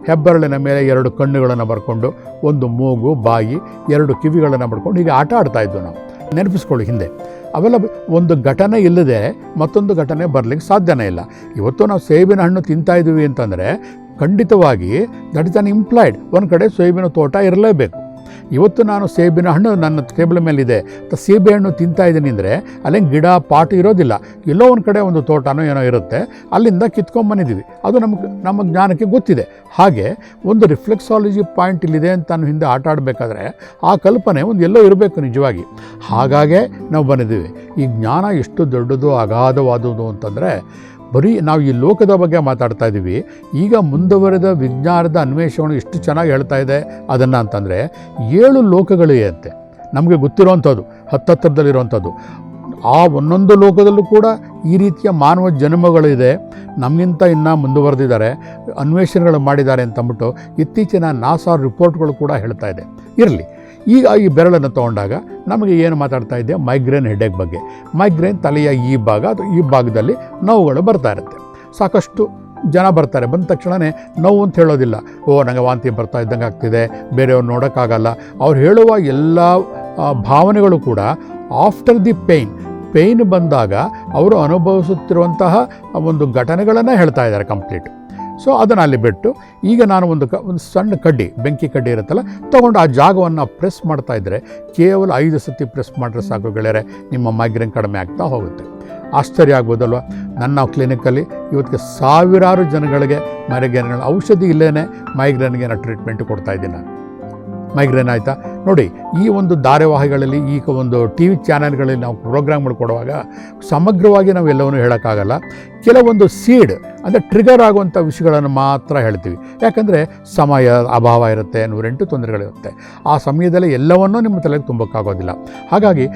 ಹೆಬ್ಬೆರಳಿನ ಮೇಲೆ ಎರಡು ಕಣ್ಣುಗಳನ್ನು ಬರ್ಕೊಂಡು, ಒಂದು ಮೂಗು, ಬಾಯಿ, ಎರಡು ಕಿವಿಗಳನ್ನು ಬರ್ಕೊಂಡು ಹೀಗೆ ಆಟ ಆಡ್ತಾ ಇದ್ವು ನಾವು. ನೆನಪಿಸ್ಕೊಳ್ಳಿ ಹಿಂದೆ. ಅವೆಲ್ಲ ಒಂದು ಘಟನೆ ಇಲ್ಲದೆ ಮತ್ತೊಂದು ಘಟನೆ ಬರಲಿಕ್ಕೆ ಸಾಧ್ಯನೇ ಇಲ್ಲ. ಇವತ್ತು ನಾವು ಸೇಬಿನ ಹಣ್ಣು ತಿಂತಾ ಇದ್ದೀವಿ ಅಂತಂದರೆ ಖಂಡಿತವಾಗಿ ದಟ್ ಇಸ್ ಅನ್ ಇಂಪ್ಲಾಯ್ಡ್ ಒಂದು ಕಡೆ ಸೇಬಿನ ತೋಟ ಇರಲೇಬೇಕು. ಇವತ್ತು ನಾನು ಸೇಬಿನ ಹಣ್ಣು ನನ್ನ ಟೇಬಲ್ ಮೇಲಿದೆ. ಸೇಬೆ ಹಣ್ಣು ತಿಂತಾ ಇದ್ದೀನಿ ಅಂದರೆ ಅಲ್ಲಿ ಗಿಡ ಪಾಟ್ ಇರೋದಿಲ್ಲ. ಎಲ್ಲೋ ಒಂದು ಕಡೆ ಒಂದು ತೋಟನೋ ಏನೋ ಇರುತ್ತೆ. ಅಲ್ಲಿಂದ ಕಿತ್ಕೊಂಬಂದಿದ್ದೀವಿ ಅದು ನಮಗೆ, ನಮ್ಮ ಜ್ಞಾನಕ್ಕೆ ಗೊತ್ತಿದೆ. ಹಾಗೆ ಒಂದು ರಿಫ್ಲೆಕ್ಸಾಲಜಿ ಪಾಯಿಂಟ್ ಇಲ್ಲಿದೆ ಅಂತ ನಾನು ಹಿಂದೆ ಆಟ ಆಡಬೇಕಾದ್ರೆ ಆ ಕಲ್ಪನೆ ಒಂದು ಎಲ್ಲೋ ಇರಬೇಕು ನಿಜವಾಗಿ. ಹಾಗಾಗೇ ನಾವು ಬಂದಿದ್ದೀವಿ. ಈ ಜ್ಞಾನ ಎಷ್ಟು ದೊಡ್ಡದು ಅಗಾಧವಾದುದು ಅಂತಂದರೆ ಬರೀ ನಾವು ಈ ಲೋಕದ ಬಗ್ಗೆ ಮಾತಾಡ್ತಾ ಇದ್ದೀವಿ ಈಗ ಮುಂದುವರೆದ ವಿಜ್ಞಾನದ ಅನ್ವೇಷಣೆ ಎಷ್ಟು ಚೆನ್ನಾಗಿ ಹೇಳ್ತಾ ಇದೆ. ಅದನ್ನು ಅಂತಂದರೆ, ಏಳು ಲೋಕಗಳಿರುತ್ತೆ ನಮಗೆ ಗೊತ್ತಿರೋವಂಥದ್ದು ಹತ್ತತ್ತಿರದಲ್ಲಿರುವಂಥದ್ದು ಆ ಒಂದೊಂದು ಲೋಕದಲ್ಲೂ ಕೂಡ ಈ ರೀತಿಯ ಮಾನವ ಜನ್ಮಗಳಿದೆ. ನಮಗಿಂತ ಇನ್ನೂ ಮುಂದುವರೆದಿದ್ದಾರೆ. ಅನ್ವೇಷಣೆಗಳು ಮಾಡಿದ್ದಾರೆ ಅಂತಂದ್ಬಿಟ್ಟು ಇತ್ತೀಚಿನ ನಾಸಾ ರಿಪೋರ್ಟ್ಗಳು ಕೂಡ ಹೇಳ್ತಾ ಇದೆ. ಇರಲಿ. ಈಗ ಈ ಬೆರಳನ್ನು ತೊಗೊಂಡಾಗ ನಮಗೆ ಏನು ಮಾತಾಡ್ತಾ ಇದ್ದೆ? ಮೈಗ್ರೇನ್ ಹೆಡ್ಏಕ್ ಬಗ್ಗೆ. ಮೈಗ್ರೇನ್ ತಲೆಯ ಈ ಭಾಗ ಅಥವಾ ಈ ಭಾಗದಲ್ಲಿ ನೋವುಗಳು ಬರ್ತಾ ಇರುತ್ತೆ. ಸಾಕಷ್ಟು ಜನ ಬರ್ತಾರೆ. ಬಂದ ತಕ್ಷಣವೇ ನೋವು ಅಂತ ಹೇಳೋದಿಲ್ಲ. ಓ ನನಗೆ ವಾಂತಿ ಬರ್ತಾ ಇದ್ದಂಗೆ ಆಗ್ತಿದೆ. ಬೇರೆಯವ್ರು ನೋಡೋಕ್ಕಾಗಲ್ಲ. ಅವ್ರು ಹೇಳುವ ಎಲ್ಲ ಭಾವನೆಗಳು ಕೂಡ ಆಫ್ಟರ್ ದಿ ಪೇಯ್ನ್ ಪೇಯ್ನ್ ಬಂದಾಗ ಅವರು ಅನುಭವಿಸುತ್ತಿರುವಂತಹ ಒಂದು ಘಟನೆಗಳನ್ನು ಹೇಳ್ತಾ ಇದ್ದಾರೆ ಕಂಪ್ಲೀಟ್ ಸೊ ಅದನ್ನು ಅಲ್ಲಿ ಬಿಟ್ಟು ಈಗ ನಾನು ಒಂದು ಕ ಒಂದು ಸಣ್ಣ ಕಡ್ಡಿ, ಬೆಂಕಿ ಕಡ್ಡಿ ಇರುತ್ತಲ್ಲ, ತೊಗೊಂಡು ಆ ಜಾಗವನ್ನು ಪ್ರೆಸ್ ಮಾಡ್ತಾ ಇದ್ದರೆ ಕೇವಲ ಐದು ಸತಿ ಪ್ರೆಸ್ ಮಾಡಿದ್ರೆ ಸಾಕು ಗೆಳೆಯರೆ, ನಿಮ್ಮ ಮೈಗ್ರೇನ್ ಕಡಿಮೆ ಆಗ್ತಾ ಹೋಗುತ್ತೆ. ಆಶ್ಚರ್ಯ ಆಗ್ಬೋದಲ್ವ? ನನ್ನ ಕ್ಲಿನಿಕಲ್ಲಿ ಇವತ್ತಿಗೆ ಸಾವಿರಾರು ಜನಗಳಿಗೆ ಮೈಗ್ರೇನ್ಗಳ ಔಷಧಿ ಇಲ್ಲೇ ಮೈಗ್ರೇನ್ಗೆ ನಾನು ಟ್ರೀಟ್ಮೆಂಟ್ ಕೊಡ್ತಾ ಇದ್ದೀನಿ. ನಾನು ಮೈಗ್ರೇನ್ ಆಯಿತಾ? ನೋಡಿ, ಈ ಒಂದು ಧಾರಾವಾಹಿಗಳಲ್ಲಿ ಈಗ ಒಂದು ಟಿ ವಿ ಚಾನೆಲ್ಗಳಲ್ಲಿ ನಾವು ಪ್ರೋಗ್ರಾಮ್ಗಳು ಕೊಡುವಾಗ ಸಮಗ್ರವಾಗಿ ನಾವು ಎಲ್ಲವನ್ನೂ ಹೇಳೋಕ್ಕಾಗಲ್ಲ. ಕೆಲವೊಂದು ಸೀಡ್, ಅಂದರೆ ಟ್ರಿಗರ್ ಆಗುವಂಥ ವಿಷಯಗಳನ್ನು ಮಾತ್ರ ಹೇಳ್ತೀವಿ. ಯಾಕಂದರೆ ಸಮಯ ಅಭಾವ ಇರುತ್ತೆ, ನೂರೆಂಟು ತೊಂದರೆಗಳಿರುತ್ತೆ. ಆ ಸಮಯದಲ್ಲಿ ಎಲ್ಲವನ್ನೂ ನಿಮ್ಮ ತಲೆಗೆ ತುಂಬಕ್ಕಾಗೋದಿಲ್ಲ. ಹಾಗಾಗಿ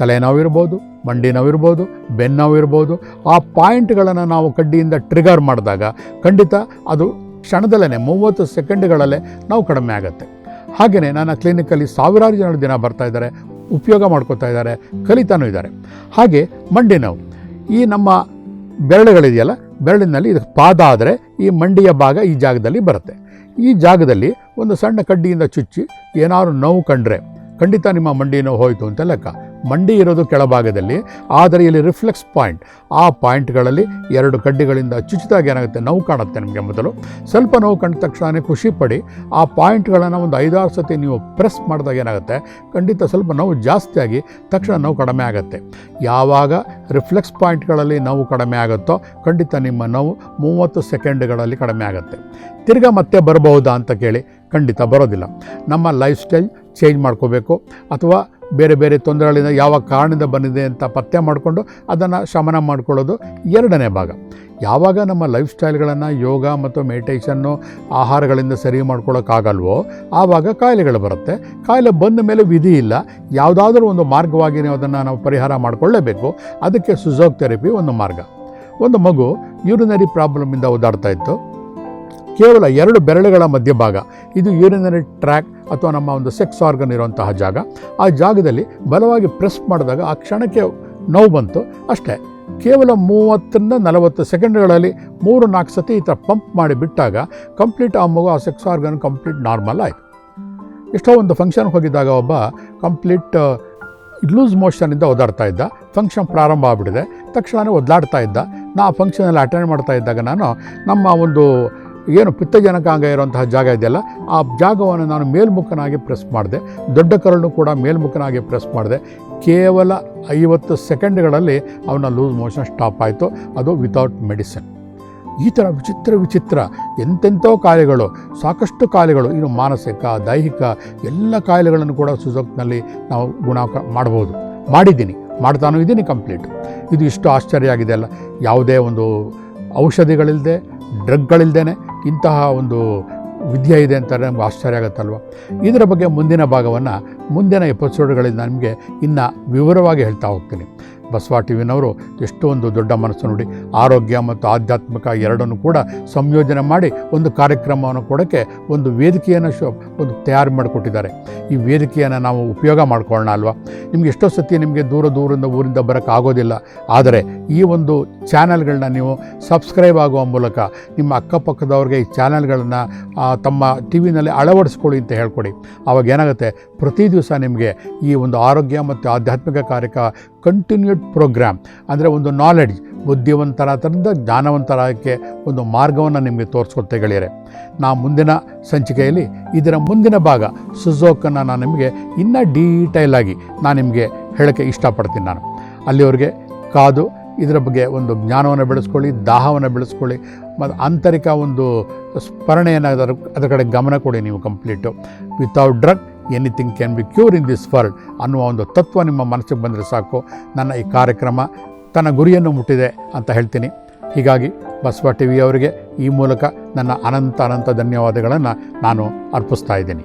ತಲೆನೋವು ಇರ್ಬೋದು ಮಂಡಿ ನೋವಿರ್ಬೋದು ಇರ್ಬೋದು ಬೆನ್ನೋವು ಇರ್ಬೋದು ಆ ಪಾಯಿಂಟ್ಗಳನ್ನು ನಾವು ಕಡ್ಡಿಯಿಂದ ಟ್ರಿಗರ್ ಮಾಡಿದಾಗ ಖಂಡಿತ ಅದು ಕ್ಷಣದಲ್ಲೇ ಮೂವತ್ತು ಸೆಕೆಂಡ್ಗಳಲ್ಲೇ ನಾವು ಕಡಿಮೆ ಆಗುತ್ತೆ. ಹಾಗೆಯೇ ನನ್ನ ಕ್ಲಿನಿಕ್ಕಲ್ಲಿ ಸಾವಿರಾರು ಜನರು ದಿನ ಬರ್ತಾ ಇದ್ದಾರೆ, ಉಪಯೋಗ ಮಾಡ್ಕೋತಾ ಇದ್ದಾರೆ, ಕಲಿತಾನೂ ಇದ್ದಾರೆ. ಹಾಗೆ ಮಂಡಿ ನೋವು. ಈ ನಮ್ಮ ಬೆರಳುಗಳಿದೆಯಲ್ಲ, ಬೆರಳಿನಲ್ಲಿ ಇದು ಪಾದ ಆದರೆ ಈ ಮಂಡಿಯ ಭಾಗ ಈ ಜಾಗದಲ್ಲಿ ಬರುತ್ತೆ. ಈ ಜಾಗದಲ್ಲಿ ಒಂದು ಸಣ್ಣ ಕಡ್ಡಿಯಿಂದ ಚುಚ್ಚಿ ಏನಾದರೂ ನೋವು ಕಂಡ್ರೆ, ಖಂಡಿತ ನಿಮ್ಮ ಮಂಡಿ ನೋವು ಹೋಯಿತು ಅಂತ ಲೆಕ್ಕ. ಮಂಡಿ ಇರೋದು ಕೆಳಭಾಗದಲ್ಲಿ ಆದರೆ ಇಲ್ಲಿ ರಿಫ್ಲೆಕ್ಸ್ ಪಾಯಿಂಟ್, ಆ ಪಾಯಿಂಟ್ಗಳಲ್ಲಿ ಎರಡು ಕಡ್ಡಿಗಳಿಂದ ಚುಚಿತಾಗಿ ಏನಾಗುತ್ತೆ? ನೋವು ಕಾಣುತ್ತೆ ನಿಮಗೆ ಮೊದಲು. ಸ್ವಲ್ಪ ನೋವು ಕಂಡ ತಕ್ಷಣವೇ ಖುಷಿ ಪಡಿ, ಆ ಪಾಯಿಂಟ್ಗಳನ್ನು ಒಂದು ಐದಾರು ಸತಿ ನೀವು ಪ್ರೆಸ್ ಮಾಡಿದಾಗ ಏನಾಗುತ್ತೆ? ಖಂಡಿತ ಸ್ವಲ್ಪ ನೋವು ಜಾಸ್ತಿಯಾಗಿ ತಕ್ಷಣ ನೋವು ಕಡಿಮೆ ಆಗುತ್ತೆ. ಯಾವಾಗ ರಿಫ್ಲೆಕ್ಸ್ ಪಾಯಿಂಟ್ಗಳಲ್ಲಿ ನೋವು ಕಡಿಮೆ ಆಗುತ್ತೋ, ಖಂಡಿತ ನಿಮ್ಮ ನೋವು ಮೂವತ್ತು ಸೆಕೆಂಡ್ಗಳಲ್ಲಿ ಕಡಿಮೆ ಆಗುತ್ತೆ. ತಿರ್ಗಾ ಮತ್ತೆ ಬರಬಹುದಾ ಅಂತ ಕೇಳಿ, ಖಂಡಿತ ಬರೋದಿಲ್ಲ. ನಮ್ಮ ಲೈಫ್ ಸ್ಟೈಲ್ ಚೇಂಜ್ ಮಾಡ್ಕೋಬೇಕು, ಅಥವಾ ಬೇರೆ ಬೇರೆ ತೊಂದರೆಗಳಿಂದ ಯಾವ ಕಾರಣದಿಂದ ಬಂದಿದೆ ಅಂತ ಪತ್ತೆ ಮಾಡಿಕೊಂಡು ಅದನ್ನು ಶಮನ ಮಾಡ್ಕೊಳ್ಳೋದು ಎರಡನೇ ಭಾಗ. ಯಾವಾಗ ನಮ್ಮ ಲೈಫ್ ಸ್ಟೈಲ್ಗಳನ್ನು ಯೋಗ ಮತ್ತು ಮೆಡಿಟೇಷನ್ನು ಆಹಾರಗಳಿಂದ ಸರಿ ಮಾಡ್ಕೊಳ್ಳೋಕ್ಕಾಗಲ್ವೋ ಆವಾಗ ಕಾಯಿಲೆಗಳು ಬರುತ್ತೆ. ಕಾಯಿಲೆ ಬಂದ ಮೇಲೆ ವಿಧಿ ಇಲ್ಲ. ಯಾವುದಾದ್ರೂ ಒಂದು ಮಾರ್ಗವಾಗಿ ಅದನ್ನು ನಾವು ಪರಿಹಾರ ಮಾಡಿಕೊಳ್ಳೇಬೇಕು. ಅದಕ್ಕೆ ಸುಜೋಗ್ ಥೆರಪಿ ಒಂದು ಮಾರ್ಗ. ಒಂದು ಮಗು ಯೂರಿನರಿ ಪ್ರಾಬ್ಲಮಿಂದ ಓದಾಡ್ತಾ ಇತ್ತು. ಕೇವಲ ಎರಡು ಬೆರಳುಗಳ ಮಧ್ಯಭಾಗ. ಇದು ಯೂರಿನರಿ ಟ್ರ್ಯಾಕ್ ಅಥವಾ ನಮ್ಮ ಒಂದು ಸೆಕ್ಸ್ ಆರ್ಗನ್ ಇರುವಂತಹ ಜಾಗ. ಆ ಜಾಗದಲ್ಲಿ ಬಲವಾಗಿ ಪ್ರೆಸ್ ಮಾಡಿದಾಗ ಆ ಕ್ಷಣಕ್ಕೆ ನೋವು ಬಂತು. ಅಷ್ಟೇ, ಕೇವಲ ಮೂವತ್ತರಿಂದ ನಲವತ್ತು ಸೆಕೆಂಡ್ಗಳಲ್ಲಿ ಮೂರು ನಾಲ್ಕು ಸತಿ ಈ ಥರ ಪಂಪ್ ಮಾಡಿ ಬಿಟ್ಟಾಗ ಕಂಪ್ಲೀಟ್ ಆ ಮಗು ಆ ಸೆಕ್ಸ್ ಆರ್ಗನ್ ಕಂಪ್ಲೀಟ್ ನಾರ್ಮಲ್ ಆಯಿತು. ಎಷ್ಟೋ ಒಂದು ಫಂಕ್ಷನ್ಗೆ ಹೋಗಿದ್ದಾಗ ಒಬ್ಬ ಕಂಪ್ಲೀಟ್ ಲೂಸ್ ಮೋಷನಿಂದ ಓದಾಡ್ತಾ ಇದ್ದ. ಫಂಕ್ಷನ್ ಪ್ರಾರಂಭ ಆಗಿಬಿಟ್ಟಿದೆ. ತಕ್ಷಣವೇ ಒದ್ದಾಡ್ತಾ ಇದ್ದ. ನಾ ಆ ಫಂಕ್ಷನಲ್ಲಿ ಅಟೆಂಡ್ ಮಾಡ್ತಾ ಇದ್ದಾಗ ನಾನು ನಮ್ಮ ಒಂದು ಏನು ಪಿತ್ತಜನಕಾಂಗ ಇರುವಂತಹ ಜಾಗ ಇದೆಯಲ್ಲ, ಆ ಜಾಗವನ್ನು ನಾನು ಮೇಲ್ಮುಖನಾಗಿ ಪ್ರೆಸ್ ಮಾಡಿದೆ. ದೊಡ್ಡ ಕರಳು ಕೂಡ ಮೇಲ್ಮುಖನಾಗಿ ಪ್ರೆಸ್ ಮಾಡಿದೆ. ಕೇವಲ ಐವತ್ತು ಸೆಕೆಂಡ್ಗಳಲ್ಲಿ ಅವನ ಲೂಸ್ ಮೋಷನ್ ಸ್ಟಾಪ್ ಆಯಿತು. ಅದು ವಿತೌಟ್ ಮೆಡಿಸಿನ್ ಈ ಥರ ವಿಚಿತ್ರ ವಿಚಿತ್ರ ಎಂತೆಂಥೋ ಕಾಯಿಲೆಗಳು, ಸಾಕಷ್ಟು ಕಾಯಿಲೆಗಳು, ಇನ್ನು ಮಾನಸಿಕ, ದೈಹಿಕ ಎಲ್ಲ ಕಾಯಿಲೆಗಳನ್ನು ಕೂಡ ಸುಜೋಕ್ನಲ್ಲಿ ನಾವು ಗುಣ ಮಾಡ್ಬೋದು. ಮಾಡಿದ್ದೀನಿ. ಮಾಡ್ತಾನೂ ಇದ್ದೀನಿ ಕಂಪ್ಲೀಟ್. ಇದು ಇಷ್ಟು ಆಶ್ಚರ್ಯ ಆಗಿದೆ ಅಲ್ಲ. ಯಾವುದೇ ಒಂದು ಔಷಧಿಗಳಿಲ್ಲದೆ ಡ್ರಗ್ಗಳಿಲ್ಲದೇ ಇಂತಹ ಒಂದು ವಿದ್ಯೆ ಇದೆ ಅಂತ ನಮ್ಗೆ ಆಶ್ಚರ್ಯ ಆಗುತ್ತಲ್ವ? ಇದರ ಬಗ್ಗೆ ಮುಂದಿನ ಭಾಗವನ್ನು, ಮುಂದಿನ ಎಪಿಸೋಡ್ಗಳಿಂದ ನಿಮಗೆ ಇನ್ನು ವಿವರವಾಗಿ ಹೇಳ್ತಾ ಹೋಗ್ತೀನಿ. ಬಸವ ಟಿ ವಿನವರು ಎಷ್ಟೊಂದು ದೊಡ್ಡ ಮನಸ್ಸು ನೋಡಿ, ಆರೋಗ್ಯ ಮತ್ತು ಆಧ್ಯಾತ್ಮಿಕ ಎರಡನ್ನು ಕೂಡ ಸಂಯೋಜನೆ ಮಾಡಿ ಒಂದು ಕಾರ್ಯಕ್ರಮವನ್ನು ಕೊಡೋಕ್ಕೆ ಒಂದು ವೇದಿಕೆಯನ್ನು ಶೋ, ಒಂದು ತಯಾರು ಮಾಡಿಕೊಟ್ಟಿದ್ದಾರೆ. ಈ ವೇದಿಕೆಯನ್ನು ನಾವು ಉಪಯೋಗ ಮಾಡ್ಕೊಳ್ಳೋಣ ಅಲ್ವಾ? ನಿಮ್ಗೆ ಎಷ್ಟೋ ಸತಿ ನಿಮಗೆ ದೂರ ದೂರದಿಂದ ಊರಿಂದ ಬರೋಕ್ಕಾಗೋದಿಲ್ಲ ಆದರೆ ಈ ಒಂದು ಚಾನಲ್ಗಳನ್ನ ನೀವು ಸಬ್ಸ್ಕ್ರೈಬ್ ಆಗುವ ಮೂಲಕ ನಿಮ್ಮ ಅಕ್ಕಪಕ್ಕದವ್ರಿಗೆ ಈ ಚಾನೆಲ್ಗಳನ್ನು ತಮ್ಮ ಟಿ ವಿನಲ್ಲಿ ಅಳವಡಿಸ್ಕೊಳ್ಳಿ ಅಂತ ಹೇಳ್ಕೊಡಿ. ಆವಾಗ ಏನಾಗುತ್ತೆ? ಪ್ರತಿ ದಿವಸ ನಿಮಗೆ ಈ ಒಂದು ಆರೋಗ್ಯ ಮತ್ತು ಆಧ್ಯಾತ್ಮಿಕ ಕಾರ್ಯಕ ಕಂಟಿನ್ಯೂಡ್ ಪ್ರೋಗ್ರಾಮ್ ಅಂದರೆ ಒಂದು ನಾಲೆಡ್ಜ್ ಬುದ್ಧಿವಂತರ ಥರದ ಜ್ಞಾನವಂತರಕ್ಕೆ ಒಂದು ಮಾರ್ಗವನ್ನು ನಿಮಗೆ ತೋರಿಸ್ಕೊಡ್ತೆ ಗೆಳೆಯರೆ. ನಾ ಮುಂದಿನ ಸಂಚಿಕೆಯಲ್ಲಿ ಇದರ ಮುಂದಿನ ಭಾಗ ಸುಜೋಕನ್ನು ನಾನು ನಿಮಗೆ ಇನ್ನೂ ಡೀಟೈಲಾಗಿ ನಾನು ನಿಮಗೆ ಹೇಳೋಕ್ಕೆ ಇಷ್ಟಪಡ್ತೀನಿ ನಾನು. ಅಲ್ಲಿವರೆಗೆ ಕಾದು ಇದರ ಬಗ್ಗೆ ಒಂದು ಜ್ಞಾನವನ್ನು ಬೆಳೆಸ್ಕೊಳ್ಳಿ, ದಾಹವನ್ನು ಬೆಳೆಸ್ಕೊಳ್ಳಿ. ಮತ್ತು ಆಂತರಿಕ ಒಂದು ಸ್ಮರಣೆಯನ್ನು ಅದರ ಅದರ ಕಡೆ ಗಮನ ಕೊಡಿ ನೀವು complete. Without drug anything can be cure in this world ಅನ್ನುವ ಒಂದು ತತ್ವ ನಿಮ್ಮ ಮನಸ್ಸಿಗೆ ಬಂದರೆ ಸಾಕು. ನನ್ನ ಈ ಕಾರ್ಯಕ್ರಮ ತನ್ನ ಗುರಿಯನ್ನು ಮುಟ್ಟಿದೆ ಅಂತ ಹೇಳ್ತೀನಿ. ಹೀಗಾಗಿ ಬಸವ ಟಿ ವಿಯವರಿಗೆ ಈ ಮೂಲಕ ನನ್ನ ಅನಂತ ಅನಂತ ಧನ್ಯವಾದಗಳನ್ನು ನಾನು ಅರ್ಪಿಸ್ತಾ ಇದ್ದೀನಿ.